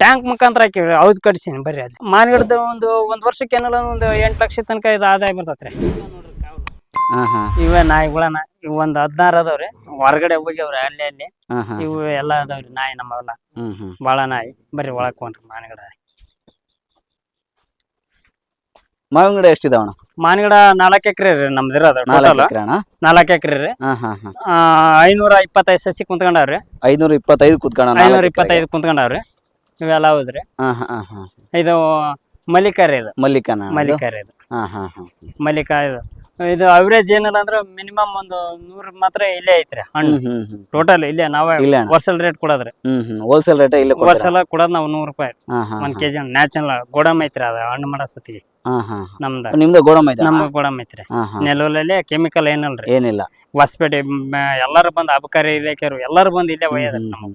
Tank ಮುಖಾಂತರ ಹಾಕಿವ್ರಿ house ಕಟ್ಸೀನಿ ಬರ್ರಿ ಅಲ್ಲಿ. ಮಾನಗಡದ ಒಂದು ಒಂದ್ ವರ್ಷಕ್ಕೆ ಏನಲ್ಲ ಒಂದು ಎಂಟು ಲಕ್ಷ ತನಕ ಇದು ಆದಾಯ ಬರ್ತೈತ್ರಿ. ಇವೇ ನಾಯಿ ಇವ ಒಂದ್ ಹದಿನಾರು ಅದಾವ್ರಿ. ಹೊರಗಡೆ ಹೋಗ್ಯಾವ್ರಿ ಅಲ್ಲಿ ಅಲ್ಲಿ. ಇವು ಎಲ್ಲ ಅದಾವ್ರಿ ನಾಯಿ ನಮ್ಮವೆಲ್ಲ. ಬಾಳ ನಾಯಿ. ಬರ್ರಿ ಒಳಕ್ ಕೊಂಡ್ರಿ ಮಾನಗಡ. ಮಾವಿನ ಗಿಡ ಎಷ್ಟಿದಾವಣ ಗಿಡ ನಾಲ್ಕು ಎಕರೆ ರೀ ನಮ್ದು ಇರೋದು. ನಾಲ್ಕು ಎಕರೆ ಅಣ್ಣ? ನಾಲ್ಕು ಎಕರೆ ರೀ. ಐನೂರ ಇಪ್ಪತ್ತೈದು ಸಸಿ ಕುಂತ್ಕೊಂಡವ್ರಿ. ಐನೂರ ಇಪ್ಪತ್ತೈದು ಕುತ್ಕೊಂಡ ಐನೂರ ಇಪ್ಪತ್ತೈದು ಕುಂತ್ಕೊಂಡವ್ರಿ. ಇವೆಲ್ಲ ಹೋದ್ರೆ? ಹಾ ಹಾ ಹಾ ಹಾ. ಇದು ಮಲ್ಲಿಕ ಇದು. ಮಲ್ಲಿಕಾನ ಅಣ್ಣ ಇದು? ಹಾ ಹಾ ಹಾ. ಮಲ್ಲಿಕ ಇದು. ಇದು ಅವರೇಜ್ ಏನಿಲ್ಲ ಅಂದ್ರೆ ಮಿನಿಮಮ್ ಒಂದು ನೂರ್ ಮಾತ್ರ ಇಲ್ಲೇ ಐತ್ರಿ ಹಣ್ಣು. ಹ್ಮ್ ಹ್ಮ್ ಹ್ಮ್. ಟೋಟಲ್ ಇಲ್ಲೇ ನಾವೇ ಇಲ್ಲೇ ಅಣ್ಣ. ಹೋಲ್ಸೇಲ್ ರೇಟ್ ಕೊಡೋದ್ರಿ. ಹ್ಮ್ ಹ್ಮ್. ಹೋಲ್ಸೇಲ್ ರೇಟ್ ಇಲ್ಲ ಹೋಲ್ಸೇಲ್ ಕೊಡೋದು ನಾವು ನೂರು ರೂಪಾಯಿ. ಹಾ ಹಾ ಒಂದ್ ಕೆಜಿ ನ್ಯಾಚುರಲ್ ಗೋಡಮ್ ಐತ್ರಿ ಅದ ಹಣ್ಣು ಮಾಡೋ ಸತಿ ಹಾ ಹಾ ನಮ್ದ. ನಿಮ್ದು ಗೋಡಂಬಿ ಐತೆ ನಮ್ದು ಗೋಡಮ್ ಐತ್ರಿ. ಹಾ ಹಾ. ನೆಲವಲ್ಲೇ ಕೆಮಿಕಲ್ ಏನಲ್ರಿ. ಏನಿಲ್ಲ. ಹೊಸಪೇಟೆ ಎಲ್ಲಾರು ಬಂದ್ ಅಬಕಾರಿ ಇಲಾಖೆಯವರು ಎಲ್ಲಾರು ಬಂದ್ ಇಲ್ಲೇ ಒಯ್ಯದ್ರಿ ಹ್ಮ್.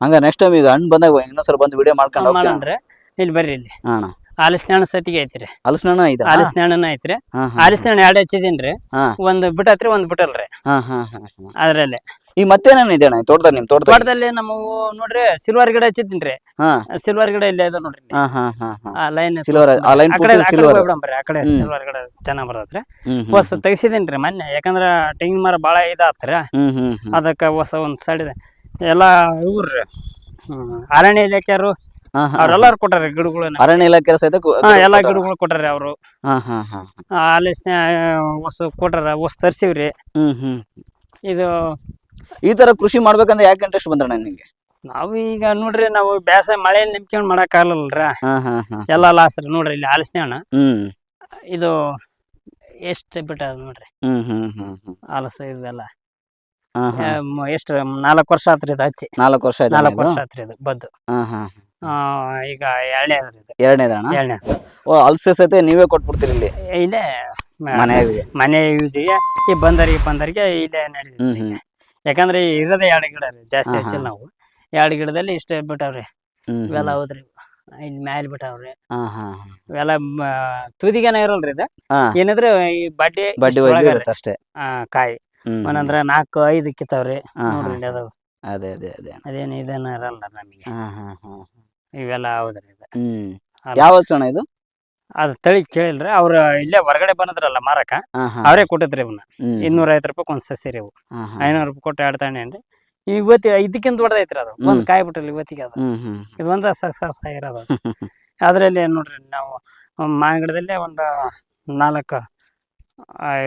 ಹಂಗ ನೆಕ್ಸ್ಟ್ ಟೈಮ್ ಈಗ ಹಣ್ಣು ಬಂದಾಗ ಇನ್ನೊಂದ್ಸಲ ಬಂದು ವಿಡಿಯೋ ಮಾಡ್ಕೊಂಡು ಹೋಗ್ತೀನಿ ಇಲ್ಲಿ ಬರ್ರಿ ಇಲ್ಲಿ. ಹಾ ಅಣ್ಣ. ಆಲಿಸ್ನ ಹಣ್ಣು ಸತಿಗೆ ಐತ್ರಿ. ಹಲಸಿನ ಇದೆ ಆಲಿಸ್ನ ಹಣ್ಣನ ಐತ್ರಿ. ಹಾ ಹಾ ಆಲಿಸ್ನ ಹಣ್ಣು ಎರಡು ಹಚ್ಚಿದೀನ್ರಿ. ಹಾ. ಒಂದ್ ಬಿಟ್ಟತ್ರಿ ಒಂದ್ ಬಿಟ್ಟಲ್ರಿ. ಹಾ ಹಾ ಹಾ ಹಾ. ಅದ್ರಲ್ಲಿ. ಈ ಮತ್ತೇನೇನು ಇದೆ ಅಣ್ಣ? ತೋಟದಾಗ ನಿಮ್ ತೋಟದಾಗ ತೋಟದಲ್ಲಿ ನಮ್ಮ ನೋಡ್ರಿ ಸಿಲ್ವರ್ ಗಿಡ ಹಚ್ಚಿದ್ದೀನ್ರಿ. ಹಾ. ಸಿಲ್ವರ್ ಗಿಡ ಇಲ್ಲೇ ಅದ ನೋಡ್ರಿ ಹಾ ಹಾ ಹಾ ಹಾ. ಆ ಲೈನ್ ಸಿಲ್ವರ್ ಆ ಲೈನ್ ಆ ಕಡೆ ಪೂರ್ತಿ ಆ ಕಡೆ silver. ಹೋಗ್ಬಿಡಂಬ್ರಿ ಆ ಕಡೆ ಹ್ಮ್. ಸಿಲ್ವರ್ ಗಿಡ ಚೆನ್ನಾಗ್ ಬರ್ತೈತ್ರಿ. ಹ್ಮ್ ಹ್ಮ್ ಹೊಸ ತೆಗಿಸಿದೇನ್ರಿ ಮೊನ್ನೆ. ಯಾಕಂದ್ರ ತೆಂಗಿನ ಮರ ಬಾಳ ಇದಾತ್ರಿ. ಹ್ಮ್ ಹ್ಮ್ ಹ್ಮ್. ಅದಕ್ಕ ಹೊಸ ಒಂದ್ ಸೈಡ್ ಎಲ್ಲ ಇವ್ರಿ. ಅರಣ್ಯ ಇಲಾಖೆಯವರು ಅವ್ರೆಲ್ಲಾರು ಕೊಟ್ಟಾರ ಗಿಡಗಳನ್ನ ಅರಣ್ಯ ಇಲಾಖೆ ಸಹಿತ ಕು- ಹಾ ಎಲ್ಲಾ. ಗಿಡಗಳು ಕೊಟ್ಟಾರಿ ಅವರು. ಹಾ ಹಾ ಹಾ. ಆಲಿಸ್ನ ಹೊಸ ಕೊಟ್ಟಾರ ಹೊಸ ತರ್ಸಿವ್ರಿ. ಹ್ಮ್ ಹ್ಮ್. ಇದು ಈ ತರ ಕೃಷಿ ಮಾಡ್ಬೇಕಂದ್ರೆ ಯಾಕೆ ಇಂಟ್ರೆಸ್ಟ್ ಬಂದ್ರಣ್ಣ ನಿಮ್ಗೆ ನಾವು ಈಗ ನೋಡ್ರಿ ನಾವು ಬ್ಯಾಸ ಮಳೆ ನಿಂತ್ಕೊಂಡ್ ಮಾಡಕ್ ಆಗಲ್ರ ಹಾ ಹಾ ಹಾ. ಎಲ್ಲಾ ಲಾಸ್ ರೀ ನೋಡ್ರಿ ಇಲ್ಲಿ ಆಲಿಸ್ನ ಅಣ್ಣ. ಹ್ಮ್. ಇದು ಎಷ್ಟು ಬಿಟ್ಟ ನೋಡ್ರಿ. ಹ್ಮ್ ಹ್ಮ್ ಹ್ಮ್ ಹ್ಮ್. ಆಲಸ ಇದೆಲ್ಲ ಎಷ್ಟು ನಾಲ್ಕು ವರ್ಷ ಆತ್ರಿ ಇದು ಹಚ್ಚಿ. ನಾಲ್ಕು ವರ್ಷ ಆಯ್ತು ನಾಲ್ಕು ವರ್ಷ ಆತ್ರಿ ಇದು ಬದ್ದು ಹಾ ಹಾ ಆ, ಈಗ ಎರಡನೇ ಇದು. ಎರಡನೇದಣ್ಣ ಎರಡನೇ ಸರ್ ಓ ಅಲ್ಸೆ ಸಹಿತ ನೀವೇ ಕೊಟ್ಬಿಡ್ತೀರಿ ಇಲ್ಲಿ? ಇಲ್ಲೇ ಮ- ಮನೆಯಾಗೆ. ಮನೆ ಯೂಸಿಗೆ ಈ ಬಂದರಿಗೆ ಬಂದರಿಗೆ ಇಲ್ಲೇ ಹ್ಮ್ ಹ್ಮ್. ಯಾಕಂದ್ರೆ ಇರೋದೇ ಎರಡು ಗಿಡ ರೀ ಜಾಸ್ತಿ ಹಾ, ಹಚ್ಚಿಲ್ಲ ನಾವು. ಎರಡು ಗಿಡದಲ್ಲಿ ಇಷ್ಟೇ ಬಿಟ್ಟಾವ್ರಿ. ಹ್ಮ್ ಇವೆಲ್ಲ ಹೋದ್ರಿ. ಇಲ್ಲಿ ಮ್ಯಾಲ್ ಬಿಟ್ಟಾವ್ರಿ. ಹಾ ಹಾ ಹಾ ಇವೆಲ್ಲ ಮ- ತುದಿಗೇನ ಇರಲ್ರಿ ಇದು. ಹಾ. ಏನಿದ್ರೆ ಈ ಬಡ್ಡಿ ಬಡ್ಡಿ ಇರುತ್ತೆ ಅಷ್ಟೇ. ಆ, ಕಾಯಿ. ಒಂದಂದ್ರ ನಾಲ್ಕು ಐದು ಕಿತ್ತಾವ್ರಿ. ಹಾ, ಹಾ, ನೋಡ್ರಿ ಇಲ್ಲಿ ಅದಾವ ಅದೇ ಅದೇ ಅದೇ. ಅದೇನು ಇದೇನ ಇರಲ್ಲ ನಮಗೆ. ಹಾ ಹಾ ಹಾ ಇವೆಲ್ಲ ಹೌದ್ರಿ ಇದು. ಹ್ಮ್. ಅಲ್ಲ. ಯಾವ ಇದು? ಅದು ತಳಿ ಕೇಳಿಲ್ರಿ. ಅವ್ರ ಇಲ್ಲೇ ಹೊರಗಡೆ ಬಂದ್ರಲ್ಲ ಮಾರಕ. ಹಾ ಹಾ. ಅವರೇ ಕೊಟ್ಟಿದ್ರಿ ಇವನ್ನ ಹ್ಮ್. ಇನ್ನೂರ ಐವತ್ತು ರೂಪಾಯಿ ಒಂದ್ ಸಸಿ ರೀ ಇವು. ಹಾ, ಹಾ. ಐನೂರು ರೂಪಾಯಿ ಕೊಟ್ಟು ಎರಡು ತಗೊಂಡೇನ್ರಿ ಇವತ್ತಿ ಇದಕ್ಕಿಂತ ದೊಡ್ಡದೈತ್ರಿ ಅದು. ಒಂದ್. ಕಾಯಿ ಬಿಟ್ಟಲ್ಲ ಇವತ್ತಿಗೆ ಅದು. ಹ್ಮ್ ಹ್ಮ್. ಇದು ಒಂದ ಸಕ್ಸಸ್ ಆಗಿರೋದು ಅದ್ರಲ್ಲಿ ನೋಡ್ರಿ ನಾವು ಮಾನಗಿಡದಲ್ಲೇ ಒಂದು ನಾಲ್ಕು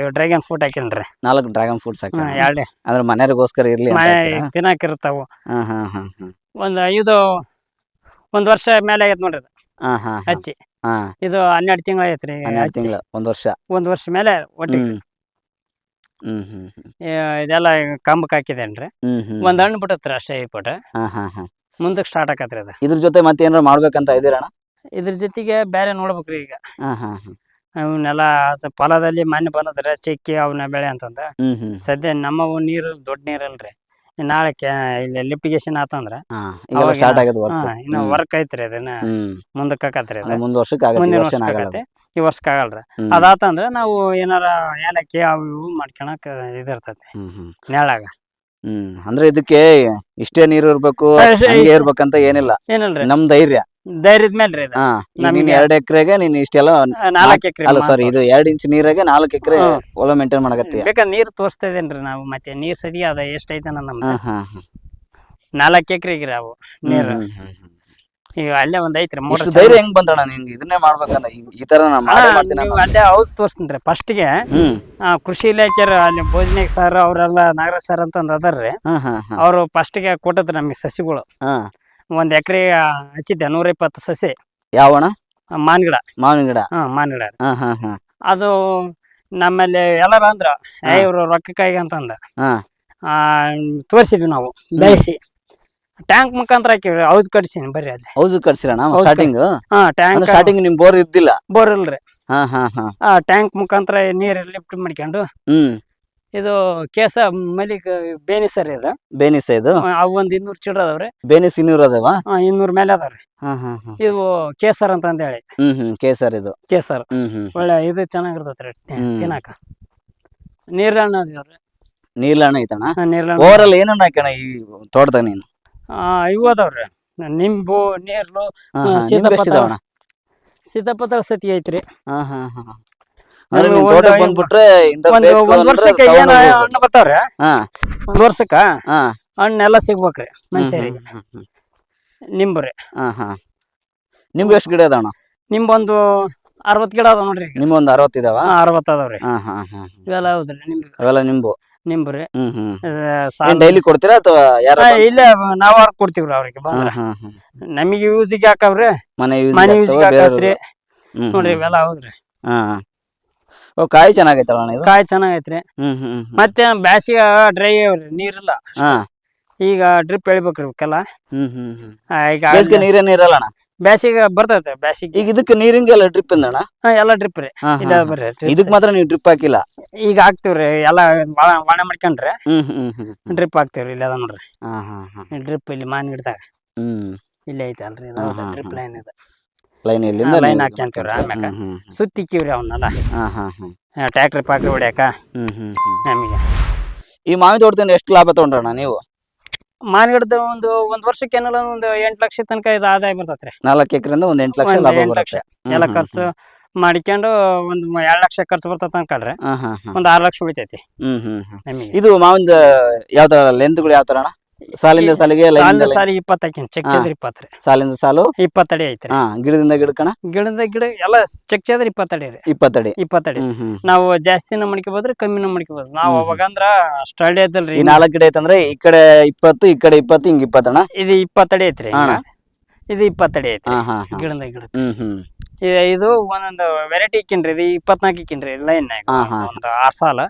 ಡ್ರ್ಯಾಗನ್ ಫ್ರೂಟ್ ಹಾಕಿನ್ರಿ. ನಾಲ್ಕು ಡ್ರ್ಯಾಗನ್ ಫ್ರೂಟ್ಸ್ ಹಾಕಿ ಎರಡೇ ಅಂದ್ರೆ ಮನೆಯವ್ರಿಗೋಸ್ಕರ ಇರ್ಲಿ ಮನೆ? ತಿನ್ನಾಕಿರ್ತಾವು. ಹಾ ಹಾ ಹಾ ಹಾ. ಒಂದು ಇದು ಒಂದ್ ವರ್ಷ ಮೇಲೆ ಆಗೈತೆ ನೋಡ್ರಿ ಹಾ ಹಾ ಹಚ್ಚಿ. ಹಾ. ಇದು ಹನ್ನೆರಡು ತಿಂಗಳ ಐತ್ರಿ ಹನ್ನೆರಡು ತಿಂಗಳು ಒಂದ್ ವರ್ಷ. ಒಂದ್ ವರ್ಷ ಮೇಲೆ ಒಟ್ಟಿಗೆ. ಹ್ಮ್. ಇದೆಲ್ಲ ಕಂಬಕ್ಕೆ ಹಾಕಿದೇನ್ರಿ. ಒಂದ್ ಹಣ್ಣು ಬಿಟ್ಟತ್ರಿ ಅಷ್ಟೇ ಈ ಪಟ. ಹಾ ಹಾ ಹಾ. ಮುಂದಕ್ಕೆ ಸ್ಟಾರ್ಟ್ ಆಕತ್ರಿ ಅದು. ಇದ್ರ ಜೊತೆ ಮತ್ತೆ ಏನಾರ ಮಾಡ್ಬೇಕಂತ ಇದೀರಣ್ಣ ಇದ್ರ ಜೊತೆಗೆ ಬೇರೆ ನೋಡ್ಬೇಕ್ರಿ ಈಗ. ಫಲದಲ್ಲಿ ಅವನ್ನೆಲ್ಲ ಪೊಲದಲ್ಲಿ ಹೊಲದಲ್ಲಿ ಮಣ್ಣು ಬಂದದ್ರೆ ಚಿಕ್ಕಿ ಅವನ್ನ ಬೆಳೆ ಅಂತಂದ. ಸದ್ಯ ನಮ್ಮವು ನೀರು ದೊಡ್ಡ ನೀರಲ್ರಿ. ನಾಳೆ ಇಲ್ಲಿ ಲಿಫ್ಟಿಗೇಷನ್ ಆತಂದ್ರ ಸ್ಟಾರ್ಟ್ ಆಗದ ಇನ್ನ ವರ್ಕ್ ಐತ್ರಿ ಅದನ್ನ ಮುಂದಕ್ಕೆ ಹಾಕತ್ರಿ ಮುಂದ್ ವರ್ಷಕ್ಕೆ ಈ ಮುಂದಿನ ವರ್ಷಕ್ಕೆ ಆಗಲ್ಲ ಆಗತ್ತೆ ಈ ವರ್ಷಕ್ಕೆ ಆಗಲ್ರಿ. ಅದಾತಂದ್ರ ನಾವು ಏನಾರ ಏಲಕ್ಕಿ ಅವು ಇವು ಮಾಡ್ಕೊಳಕ್ ಇದಿರ್ತೈತಿ. ನೆಳಾಗ ಹ್ಮ್. ಅಂದ್ರೆ ಇದಕ್ಕೆ ಇಷ್ಟೇ ನೀರು ಇರ್ಬೇಕು. ಇರ್ಬೇಕಂತ ಏನಿಲ್ಲ. ಏನಿಲ್ರಿ. ನಮ್ ಧೈರ್ಯ. ಧೈರ್ಯದ ಮೇಲೆ ಇದು. ಹಾ ಈಗ ನೀನ್ ನಮ್ಗೆ- ಎರಡ್ ಎಕರೆಗೆ ನೀನ್ ಇಷ್ಟೆಲ್ಲ ನಾಲ್ಕು ಎಕರೆ ಅಲ್ಲ ಸಾರಿ ಇದು ಎರಡ್ ಇಂಚ್ ನೀರಾಗೆ ನಾಲ್ಕು ಎಕರೆ ಹ್ಮ್. ಹೊಲ ಮೇಂಟೈನ್ ಮಾಡಕತ್ತೀಯ? ಬೇಕಾದ್ರೆ ನೀರು ತೋರಿಸ್ತಾ ಇದೇನ್ರಿ ನಾವು ಮತ್ತೆ ನೀರ್ ಸದಿ ಅದ ಎಷ್ಟೈತೆ ನಮ್ದು? ಹಾ ಹಾ ಹಾ. ನಾಲ್ಕು ಎಕರೆಗೆ ಅವು ನೀರು. ಹ್ಮ್, ಹ್ಮ್, ಹ್ಮ್. ಈಗ ಅಲ್ಲೇ ಒಂದ್ ಐತ್ರಿ ಮೂರ್ ಇಷ್ಟು ಧೈರ್ಯ ಹೆಂಗ್ ಬಂದಣ್ಣ ನಿಂಗೆ? ಇದನ್ನೇ ಮಾಡ್ಬೇಕಂದ ಈ- ಈ ತರ ನಾ ಮಾಡೇ ಮಾಡ್ತೀನಿ ನೀವು ಅಲ್ಲೇ ಹೌಸ್ ತೋರಿಸ್ತೀನಿ ಫಸ್ಟ್ಗೆ ಹ್ಮ್. ಕೃಷಿ ಇಲಾಖೆ ಅಲ್ಲಿ ಭೋಜನಿಕ್ ಸರ್ ಅವರೆಲ್ಲ ನಾಗರಾಜ್ ಸರ್ ಅಂತಂದ್ ಅದಾರ್ರಿ. ಹಾ ಹಾ ಹಾ. ಅವರು ಫಸ್ಟ್ಗೆ ಕೊಟ್ಟದ್ರು ನಮಗೆ ಸಸಿಗಳು. ಹಾ. ಒಂದ್ ಎಕರೆ ಹಚ್ಚಿದ್ದೆ ನೂರ ಇಪ್ಪತ್ತು ಸಸಿ. ಯಾವಣ ಮಾನ್ ಗಿಡ ಮಾವಿನ ಗಿಡ ಹಾ ಮಾನ್ ಗಿಡ ಹಾ ಹಾ ಹಾ. ಅದು ನಮ್ಮಲ್ಲಿ ಎಲ್ಲಾರು ಅಂದ್ರ ಇವ್ರು ರೊಕ್ಕ ರೊಕ್ಕಕ್ಕಾಗಿ ಅಂತಂದ. ಹಾ. ಆ ತೋರಿಸಿದ್ವಿ ನಾವು ಬೆಳೆಸಿ. ಟ್ಯಾಂಕ್ ಮುಖಾಂತರ ಹಾಕಿವ್ರಿ ಹೌಸ್ ಕಟ್ಸೀನಿ ಬರ್ರಿ ಅಲ್ಲಿ. ಹೌದು ಕಟ್ಸಿರಣ ಹೌದು ಸ್ಟಾರ್ಟಿಂಗ್ ಹಾ ಟ್ಯಾಂಕ್ ಸ್ಟಾರ್ಟಿಂಗ್ ನಿಮ್ ಬೋರ್ ಇದ್ದಿಲ್ಲ? ಬೋರ್ ಇಲ್ರಿ. ಹಾ ಹಾ ಹಾ. ಆ ಟ್ಯಾಂಕ್ ಮುಖಾಂತರ ನೀರ್ ಲಿಫ್ಟ್ ಮಾಡ್ಕೊಂಡು ಹ್ಮ್. ಇದು ಕೇಸ ಮಲಿಕ್ ಬೇನಿ ಸರ್ ಇದು. ಬೇನಿಸ ಇದು? ಅವ್ ಒಂದ್ ಇನ್ನೂರ್ ಚಿಡ್ರ ಅದಾವ್ರಿ. ಬೇನಿಸ್ ಇನ್ನೂರ್ ಅದಾವ? ಆ, ಇನ್ನೂರ್ ಮೇಲೆ ಅದಾವ್ರಿ. ಹಾ ಹಾ ಹಾ. ಇವು ಕೇಸರ್ ಅಂತ ಅಂದೇಳಿ ಹೇಳಿ. ಹ್ಮ್ ಹ್ಮ್ ಕೇಸರ್ ಇದು. ಕೇಸರ್. ಹ್ಮ್ ಹ್ಮ್. ಒಳ್ಳೆ ಇದು ಚೆನ್ನಾಗಿರ್ತೈತ್ರಿ ಹ್ಮ್. ತಿನ್ನಾಕ. ನೀರ್ಲಣ್ಣ ಅದಾವ್ರಿ. ನೀರ್ಲಣ್ಣ ಐತಣ್ಣ? ನೀರ್ಲಣ್ಣ. ಓವರ್ ಆಲ್ ಏನನ್ನ ಹಾಕಣ ಈ ತೋಟದಾಗ ನೀನು? ಇವು ಅದಾವ್ರಿ. ನಿಂಬು ನೀರ್ಲು ಹಾ, ಸೀತಾಪತ್ರ. ಸತಿ ಐತ್ರಿ. ಹಾ ಹಾ ಹಾ. ಅಂದ್ರೆ ಒಂದು- ನಿಮ್ ತೋಟಕ್ಕೆ ಬಂದ್ಬಿಟ್ರೆ ಇಂಥದ್ ಒಂದು ಬೇಕು ಒಂದ್ ವರ್ಷಕ್ಕೆ ತಗೊಂಡ್ ಏನ ಹೋಗ್ಬೋದು. ಹಣ್ಣು ಬರ್ತಾವ್ರಿ? ಹಾ. ಒಂದ್ ವರ್ಷಕ್ಕ ಹಾ. ಹಣ್ಣೆಲ್ಲ ಸಿಗ್ಬೇಕ್ರಿ ನಿಂಬ್ರಿ. ಹಾ ಹಾ. ನಿಮ್ಗೆ ಎಷ್ಟು ಗಿಡ ಅದಣ್ಣ ನಿಂಬೊಂದು ಅರವತ್ ಗಿಡ ಅದಾವ ನೋಡ್ರಿ ನಿಮ್ ಒಂದ್ ಅರವತ್ ಇದಾವ? ಅರವತ್ ಅದಾವ್ರಿ. ಹಾ ಹಾ ಹಾ ಇವೆಲ್ಲ ಹೌದ್ರಿ ನಿಂಬ ಅವೆಲ್ಲ ನಿಂಬು? ನಿಂಬ್ರಿ. ಹ್ಮ್ ಡೈಲಿ ಕೊಡ್ತೀರಾ ಅಥವಾ ಯಾರ ಇಲ್ಲ ನಾವ್ ಅವ್ರ ಕೊಡ್ತೀವ್ರಿ ಅವ್ರಿಗೆ ಬಂದ್ರ. ನಮಗೆ ಯೂಸಿಗೆ ಹಾಕವ್ರಿ. ಮನೆ ಯೂಸ್ ಮನೆ ಯೂಸಿಗೆ ಹಾಕತ್ರಿ. ನೋಡ್ರಿ ಇವೆಲ್ಲ ಹೌದ್ರಿ. ಹಾ. ಕಾಯಿ ಚೆನ್ನಾಗೈತಲ್ಲ ಇದು? ಕಾಯಿ ಚೆನ್ನಾಗೈತ್ರಿ. ಹ್ಮ್ ಹ್ಮ್ ಹ್ಮ್. ಮತ್ತೆ ಬ್ಯಾಸಿಗೆ ಡ್ರೈ ನೀರಿಲ್ಲ. ಹಾ. ಈಗ ಡ್ರಿಪ್ ಎಳಿಬೇಕ್ರಿ ಇವಕ್ಕೆಲ್ಲ ಹ್ಮ್ ಹ್ಮ್ ಹ್ಮ್. ಆ, ಈಗ ಬೇಸಿಗೆ ನೀರೇನ್ ಇರಲ್ಲ ಅಣ್ಣ? ಬ್ಯಾಸಿಗೆ ಬರ್ತೈತೆ ಬ್ಯಾಸಿಗೆ. ಈಗ ಇದಕ್ಕೆ ನೀರಿಂಗೆಲ್ಲ ಡ್ರಿಪ್ ಇಂದಣ್ಣ ಹಾ ಎಲ್ಲ ಡ್ರಿಪ್ ರೀ. ಹಾ, ಹಾ. ಬರ್ರಿ ಇದಕ್ ಮಾತ್ರ ನೀವು ಡ್ರಿಪ್ ಹಾಕಿಲ್ಲ? ಈಗ ಹಾಕ್ತಿವ್ರಿ ಎಲ್ಲ ಬಾಳ ಮಾಡ್ಕೊಂಡ್ರಿ ಮಾಡ್ಕೊಂಡ್ರೆ ಹ್ಮ್ ಹ್ಮ್ ಹ್ಮ್ ಹ್ಮ್. ಡ್ರಿಪ್ ಹಾಕ್ತಿವ್ರಿ ಇಲ್ಲ ಅದ ನೋಡ್ರಿ. ಹಾ ಹಾ ಹಾ. ಡ್ರಿಪ್ ಇಲ್ಲಿ ಮಾನ್ ಗಿಡದಾಗ ಹ್ಮ್. ಇಲ್ಲೇ ಐತಲ್ರಿ ಹಾ, ಹಾ, ಡ್ರಿಪ್. ಲೈನ್ ಇದು. ಲೈನ್ ಇಲ್ಲಿಂದ ಲೈನ್ ಹಾಕ್ಯಂತೀವ್ರಿ ಆಮ್ಯಾಕ ಸುತ್ತಿಕ್ಕಿವ್ರಿ ಅವನ್ನೆಲ್ಲ ಹಾ ಹಾ ಹಾಂ. ಟ್ರ್ಯಾಕ್ಟರ್ ಪಾಕ್ರಿ ಹೊಡ್ಯಾಕ. ಹ್ಮ್ ಹ್ಮ್ ಹ್ಮ್. ನಮಗೆ. ಈ ಮಾವಿನ ತೋಟದಿಂದ ಎಷ್ಟು ಲಾಭ ತಗೊಂಡ್ರಣ್ಣ ನೀವು? ಮಾವಿನ ಗಿಡದ ಒಂದು ಒಂದ್ ವರ್ಷಕ್ಕೆ ಏನಲ್ಲ ಒಂದು ಎಂಟ್ ಲಕ್ಷ ತನಕ ಇದು ಆದಾಯ ಬರ್ತೈತ್ರಿ. ನಾಲ್ಕು ಎಕರೆಯಿಂದ ಒಂದ್ ಎಂಟು ಲಕ್ಷ ಒಂದ್ ಲಾಭ ಎಂಟ್ ಬರುತ್ತೆ. ಎಲ್ಲ ಖರ್ಚು ಮಾಡಿಕೊಂಡು ಒಂದ್ ಮ- ಎರಡ್ ಲಕ್ಷ ಖರ್ಚು ಬರ್ತೈತೆ ಅನ್ಕೊಳ್ರಿ. ಹಾ ಹಾ ಹಾ. ಒಂದ್ ಆರ್ ಲಕ್ಷ ಉಳಿತೈತಿ ಹ್ಮ್ ಹ್ಮ್ ಹ್ಮ್. ನಮಗೆ. ಇದು ಮಾವಿನ ಯಾವ ತರ ಲೆಂತ್ಗಳು ಯಾವ ತರ ಅಣ್ಣ? ಸಾಲಿಂದ ಸಾಲಿಗೆ ಲೈನ್. ಸಾಲಿಗೆ ಇಪ್ಪತ್ತೈತಿ ಚೆಕ್. ಚದ್ರ ಇಪ್ಪತ್ತ್ರಿ ಸಾಲಿಂದ ಸಾಲು ಇಪ್ಪತ್ತಡಿ ಐತ್ರಿ. ಹಾ ಗಿಡದಿಂದ ಗಿಡಕಣ ಗಿಡದ ಗಿಡ ಎಲ್ಲ ಚೆಕ್ ಚದ್ರ ಇಪ್ಪತ್ತಡಿ ರೀ. ಇಪ್ಪತ್ತಡಿ. ಇಪ್ಪತ್ತಡಿ. ನಾವು ಜಾಸ್ತಿನ ಮಡ್ಕೋಬೋದ್ರಿ ಕಮ್ಮಿನ ಮಡ್ಕೋಬೋದು ನಾವು ಅವಾಗಂದ್ರ ಅವಾಗ ಅಂದ್ರ ಸ್ಟಡಿ ಐತಲ್ರಿ ಈ ನಾಲ್ಕು ಗಿಡ ಐತಂದ್ರೆ ಈ ಕಡೆ ಇಪ್ಪತ್ತು ಈ ಕಡೆ ಇಪ್ಪತ್ತು ಹಿಂಗ್ ಇಪ್ಪತ್ತಣ್ಣ ಇದು ಇಪ್ಪತ್ತಡಿ ಐತ್ರಿ. ಇದು ಇಪ್ಪತ್ತಡಿ ಹಾ ಗಿಡದ ಗಿಡ ಇದು ಒಂದೊಂದು ವೆರೈಟಿ ಇಕ್ಕಿನ್ರಿ. ಇದು ಇಪ್ಪತ್ನಾಲ್ಕು ಇಕ್ಕಿನ್ರಿ. ಲೈನ್. ಒಂದು ಆರ್ ಸಾಲ.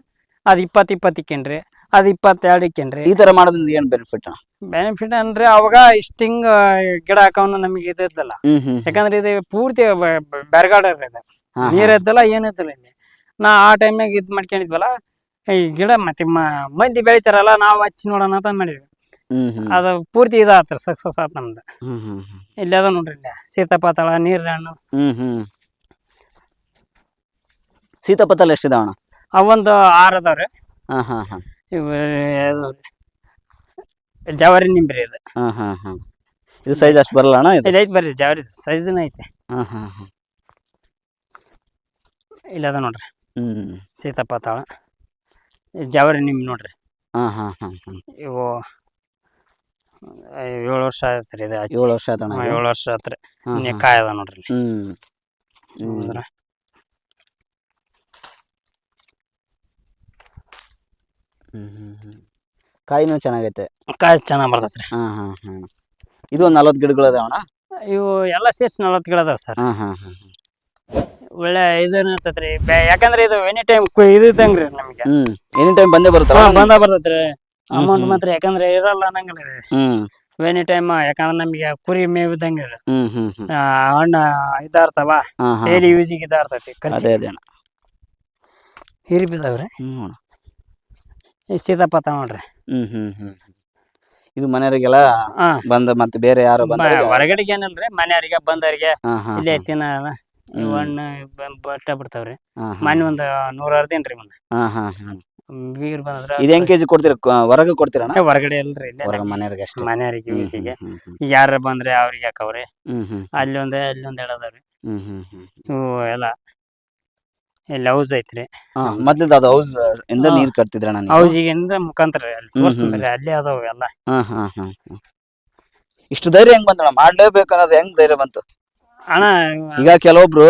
ಅದು ಇಪ್ಪತ್ತು ಇಪ್ಪತ್ತು ಇಕ್ಕಿನ್ರಿ. ಅದು ಇಪ್ಪತ್ತೆರಡಕ್ಕೇನ್ರಿ ಈ ತರ ಮಾಡೋದ್ರಿಂದ ಏನ್ ಬೆನಿಫಿಟ್ ಅಣ್ಣ? ಬೆನಿಫಿಟ್ ಅಂದ್ರೆ ಅವಾಗ ಇಷ್ಟಿಂಗ್ ಗಿಡ ಹಾಕೋನ ನಮಗೆ ಇದು ಇದ್ದಲ್ಲ. ಹ್ಮ್ ಹ್ಮ್ ಯಾಕಂದ್ರೆ ಇದು ಪೂರ್ತಿ ಬೆರಗಾಡ ಇದೆ. ಹಾ, ಹಾ. ನೀರ್ ಇದ್ದಲ್ಲ ಏನು ಇದ್ದಲ್ಲ ಇಲ್ಲಿ. ನಾ ಆ ಟೈಮ್ನಾಗ ಇದ್ ಮಾಡ್ಕೊಂಡಿದ್ವಲ್ಲ ಈ ಗಿಡ ಮತ್ತೆ ಮ- ಮಂದಿ ಬೆಳಿತಾರಲ್ಲ ನಾವು ಹಚ್ಚಿ ನೋಡೋಣ ಅಂತ ಮಾಡಿದ್ವಿ. ಹ್ಮ್ ಹ್ಮ್. ಅದು ಪೂರ್ತಿ ಇದಾತ್ರ ಸಕ್ಸಸ್ ಆತ್ ನಮ್ದು. ಹ್ಮ್ ಹ್ಮ್ ಹ್ಮ್. ಇಲ್ಲಿ ಅದ ನೋಡ್ರಿ ಇಲ್ಲಿ ಸೀತಾಪಾತಾಳ ನೀರ್ ಹಣ್ಣು ಹ್ಮ್. ಹ್ಮ್ ಸೀತಾಪತ್ತಲ್ ಎಷ್ಟಿದಾವಣ ಅವೊಂದು ಆರ್ ಅದಾವ್ರಿ. ಹಾ ಹಾ ಹಾ. ಇವು ಇದು ಜವಾರಿ ನಿಂಬ್ರಿ ಇದು ಹಾ ಹಾ ಹಾ. ಇದು ಸೈಜ್ ಅಷ್ಟು ಬರಲ್ಲ ಅಣ್ಣ ಇದು? ಇದು ಬರ್ರಿ ಜವಾರಿ ಸೈಜನ್ ಐತಿ. ಹಾ ಹಾ ಹಾ. ಇಲ್ಲದ ಅದ ನೋಡ್ರಿ. ಹ್ಮ್ ಸೀತಾಪಾತಾಳ ಇದು ಜವಾರಿ ನಿಂಬ್ ನೋಡ್ರಿ. ಹಾ ಹಾ ಹಾ ಹಾ. ಇವು ಏಳು ವರ್ಷ ಆಯ್ತ್ರಿ ಇದು ಹಚ್ಚಿ. ಏಳು ವರ್ಷ ಆಯ್ತು ಹಾ, ಇದು? ಏಳು ವರ್ಷ ಆತ್ರಿ. ಹಾ, ಇನ್ನು ಹಾ. ಕಾಯಿ ಅದ ನೋಡ್ರಿ ಇಲ್ಲಿ. ಹ್ಮ್ ಹ್ಮ್. ಹೌದ್ರಾ? ಹ್ಮ್ ಹ್ಮ್ ಹ್ಮ್ ಕಾಯಿನೂ ಚೆನ್ನಾಗೈತೆ. ಕಾಯಿ ಚೆನ್ನಾಗಿ ಬರ್ತೈತ್ರಿ. ಹಾ ಹಾ ಹಾ. ಇದು ಒಂದು ನಲ್ವತ್ತು ಗಿಡಗಳು ಅದಾವಣ ಇವು ಎಲ್ಲ ಸೇರಿಸಿ ನಲ್ವತ್ತು ಗಿಡ ಅದಾವ ಸರ್. ಹಾ ಹಾ ಹಾ ಒಳ್ಳೆ ಇರ್ತೈತ್ರಿ. ಬ್ಯಾ- ಯಾಕಂದ್ರೆ ಇದು ಎನಿ ಟೈಮ್ ಇದು ಇದ್ದಂಗ್ರಿ ನಮಗೆ. ಹ್ಮ್ ಎನಿ ಟೈಮ್ ಬಂದೇ ಬರುತ್ತಲ್ಲ ಬಂದ ಬರ್ತೈತ್ರಿ. ಅಮೌಂಟ್ ಮಾತ್ರ ಯಾಕಂದ್ರೆ ಇರಲ್ಲ ಅನ್ನಂಗಿಲ್ಲ ಇದು ಹ್ಮ್. ಎನಿ ಟೈಮ್ ಯಾಕಂದ್ರೆ ನಮಗೆ ಕುರಿ ಮೇವ್ ಇದ್ದಂಗೆ ಇದು ಹಣ್ಣ ಇದಾರ್ತವ. ಡೈಲಿ ಯೂಸಿಗೆ ಇದಾರ್ತೈತಿ ಖರ್ಚು. ಹಿರಿ ಬಿದ್ದಾವ್ರಿ. ಈ ಸೀತಾಪಾತ ನೋಡ್ರಿ. ಹ್ಮ್ ಹ್ಮ್ ಹ್ಮ್ ಹ್ಮ್. ಇದು ಮನೆಯವರಿಗೆಲ್ಲ ಹಾ. ಬಂದ ಮತ್ತೆ ಬೇರೆ ಯಾರು ಬಂದ ಹೊರಗಡೆಗೆ ಏನಿಲ್ರಿ ಮನೆಯವರಿಗೆ ಬಂದವರಿಗೆ ಇಲ್ಲೇ ತಿನ್ನ ಹ್ಮ್. ಹಣ್ಣು ಬಟ್ಟ ಬಿಡ್ತಾವ್ರಿ. ಹಾ ಹಾ. ಮನೆ ಒಂದು ನೂರ ಅರ್ದೇನ್ರಿ ಮೊನ್ನೆ ಹಾ ಹಾ ಹಾ. ಬೀಗರ್ ಬಂದ್ರ ಇದು ಹೆಂಗ್ ಕೆಜಿ ಕೊಡ್ತೀರ? ಹೊರಗೆ ಕೊಡ್ತೀರಣ್ಣ ಹೊರಗಡೆ ಇಲ್ರಿ ಇಲ್ಲೇ ಹೊರಗೆ ಮನೆಯವ್ರಿಗೆ ಅಷ್ಟೇ. ಮನೆಯವರಿಗೆ ಹ್ಮ್ ಯೂಸಿಗೆ ಹ್ಮ್ ಹ್ಮ್ ಯಾರ ಬಂದ್ರೆ ಅವ್ರಿಗೆ ಹಾಕವ್ರಿ ಹ್ಮ್ ಹ್ಮ್. ಅಲ್ಲಿ ಒಂದೇ ಅಲ್ಲಿ ಒಂದ್ ಎಡದವ್ರಿ ಹ್ಮ್ ಹ್ಮ್ ಹ್ಮ್. ಇವು ಎಲ್ಲ ಇಲ್ಲಿ ಹೌಸ್ ಐತ್ರಿ ಹಾ ಮೊದ್ಲಿದ್ದು ಅದು ಹೌಸ್ ಇಂದ ಹಾ. ನೀರ್ ನಾನು ಹೌಸ್ ಹೌಸಿಗಿಂದ ಮುಖಾಂತರ ಅಲ್ಲಿ ಹ್ಮ್, ತೋರಿಸ್ತೀನಿ ಹ್ಮ್. ಅಲ್ಲೇ ಅದಾವ ಎಲ್ಲ ಹಾ ಹಾ ಹಾ ಹಾ. ಇಷ್ಟು ಧೈರ್ಯ ಹೆಂಗ್ ಬಂತಣ್ಣ ಮಾಡ್ಲೇಬೇಕು ಅನ್ನೋದು ಹೆಂಗ್ ಧೈರ್ಯ ಬಂತು ಅಣ್ಣ ಈಗ ಕೆಲವೊಬ್ರು.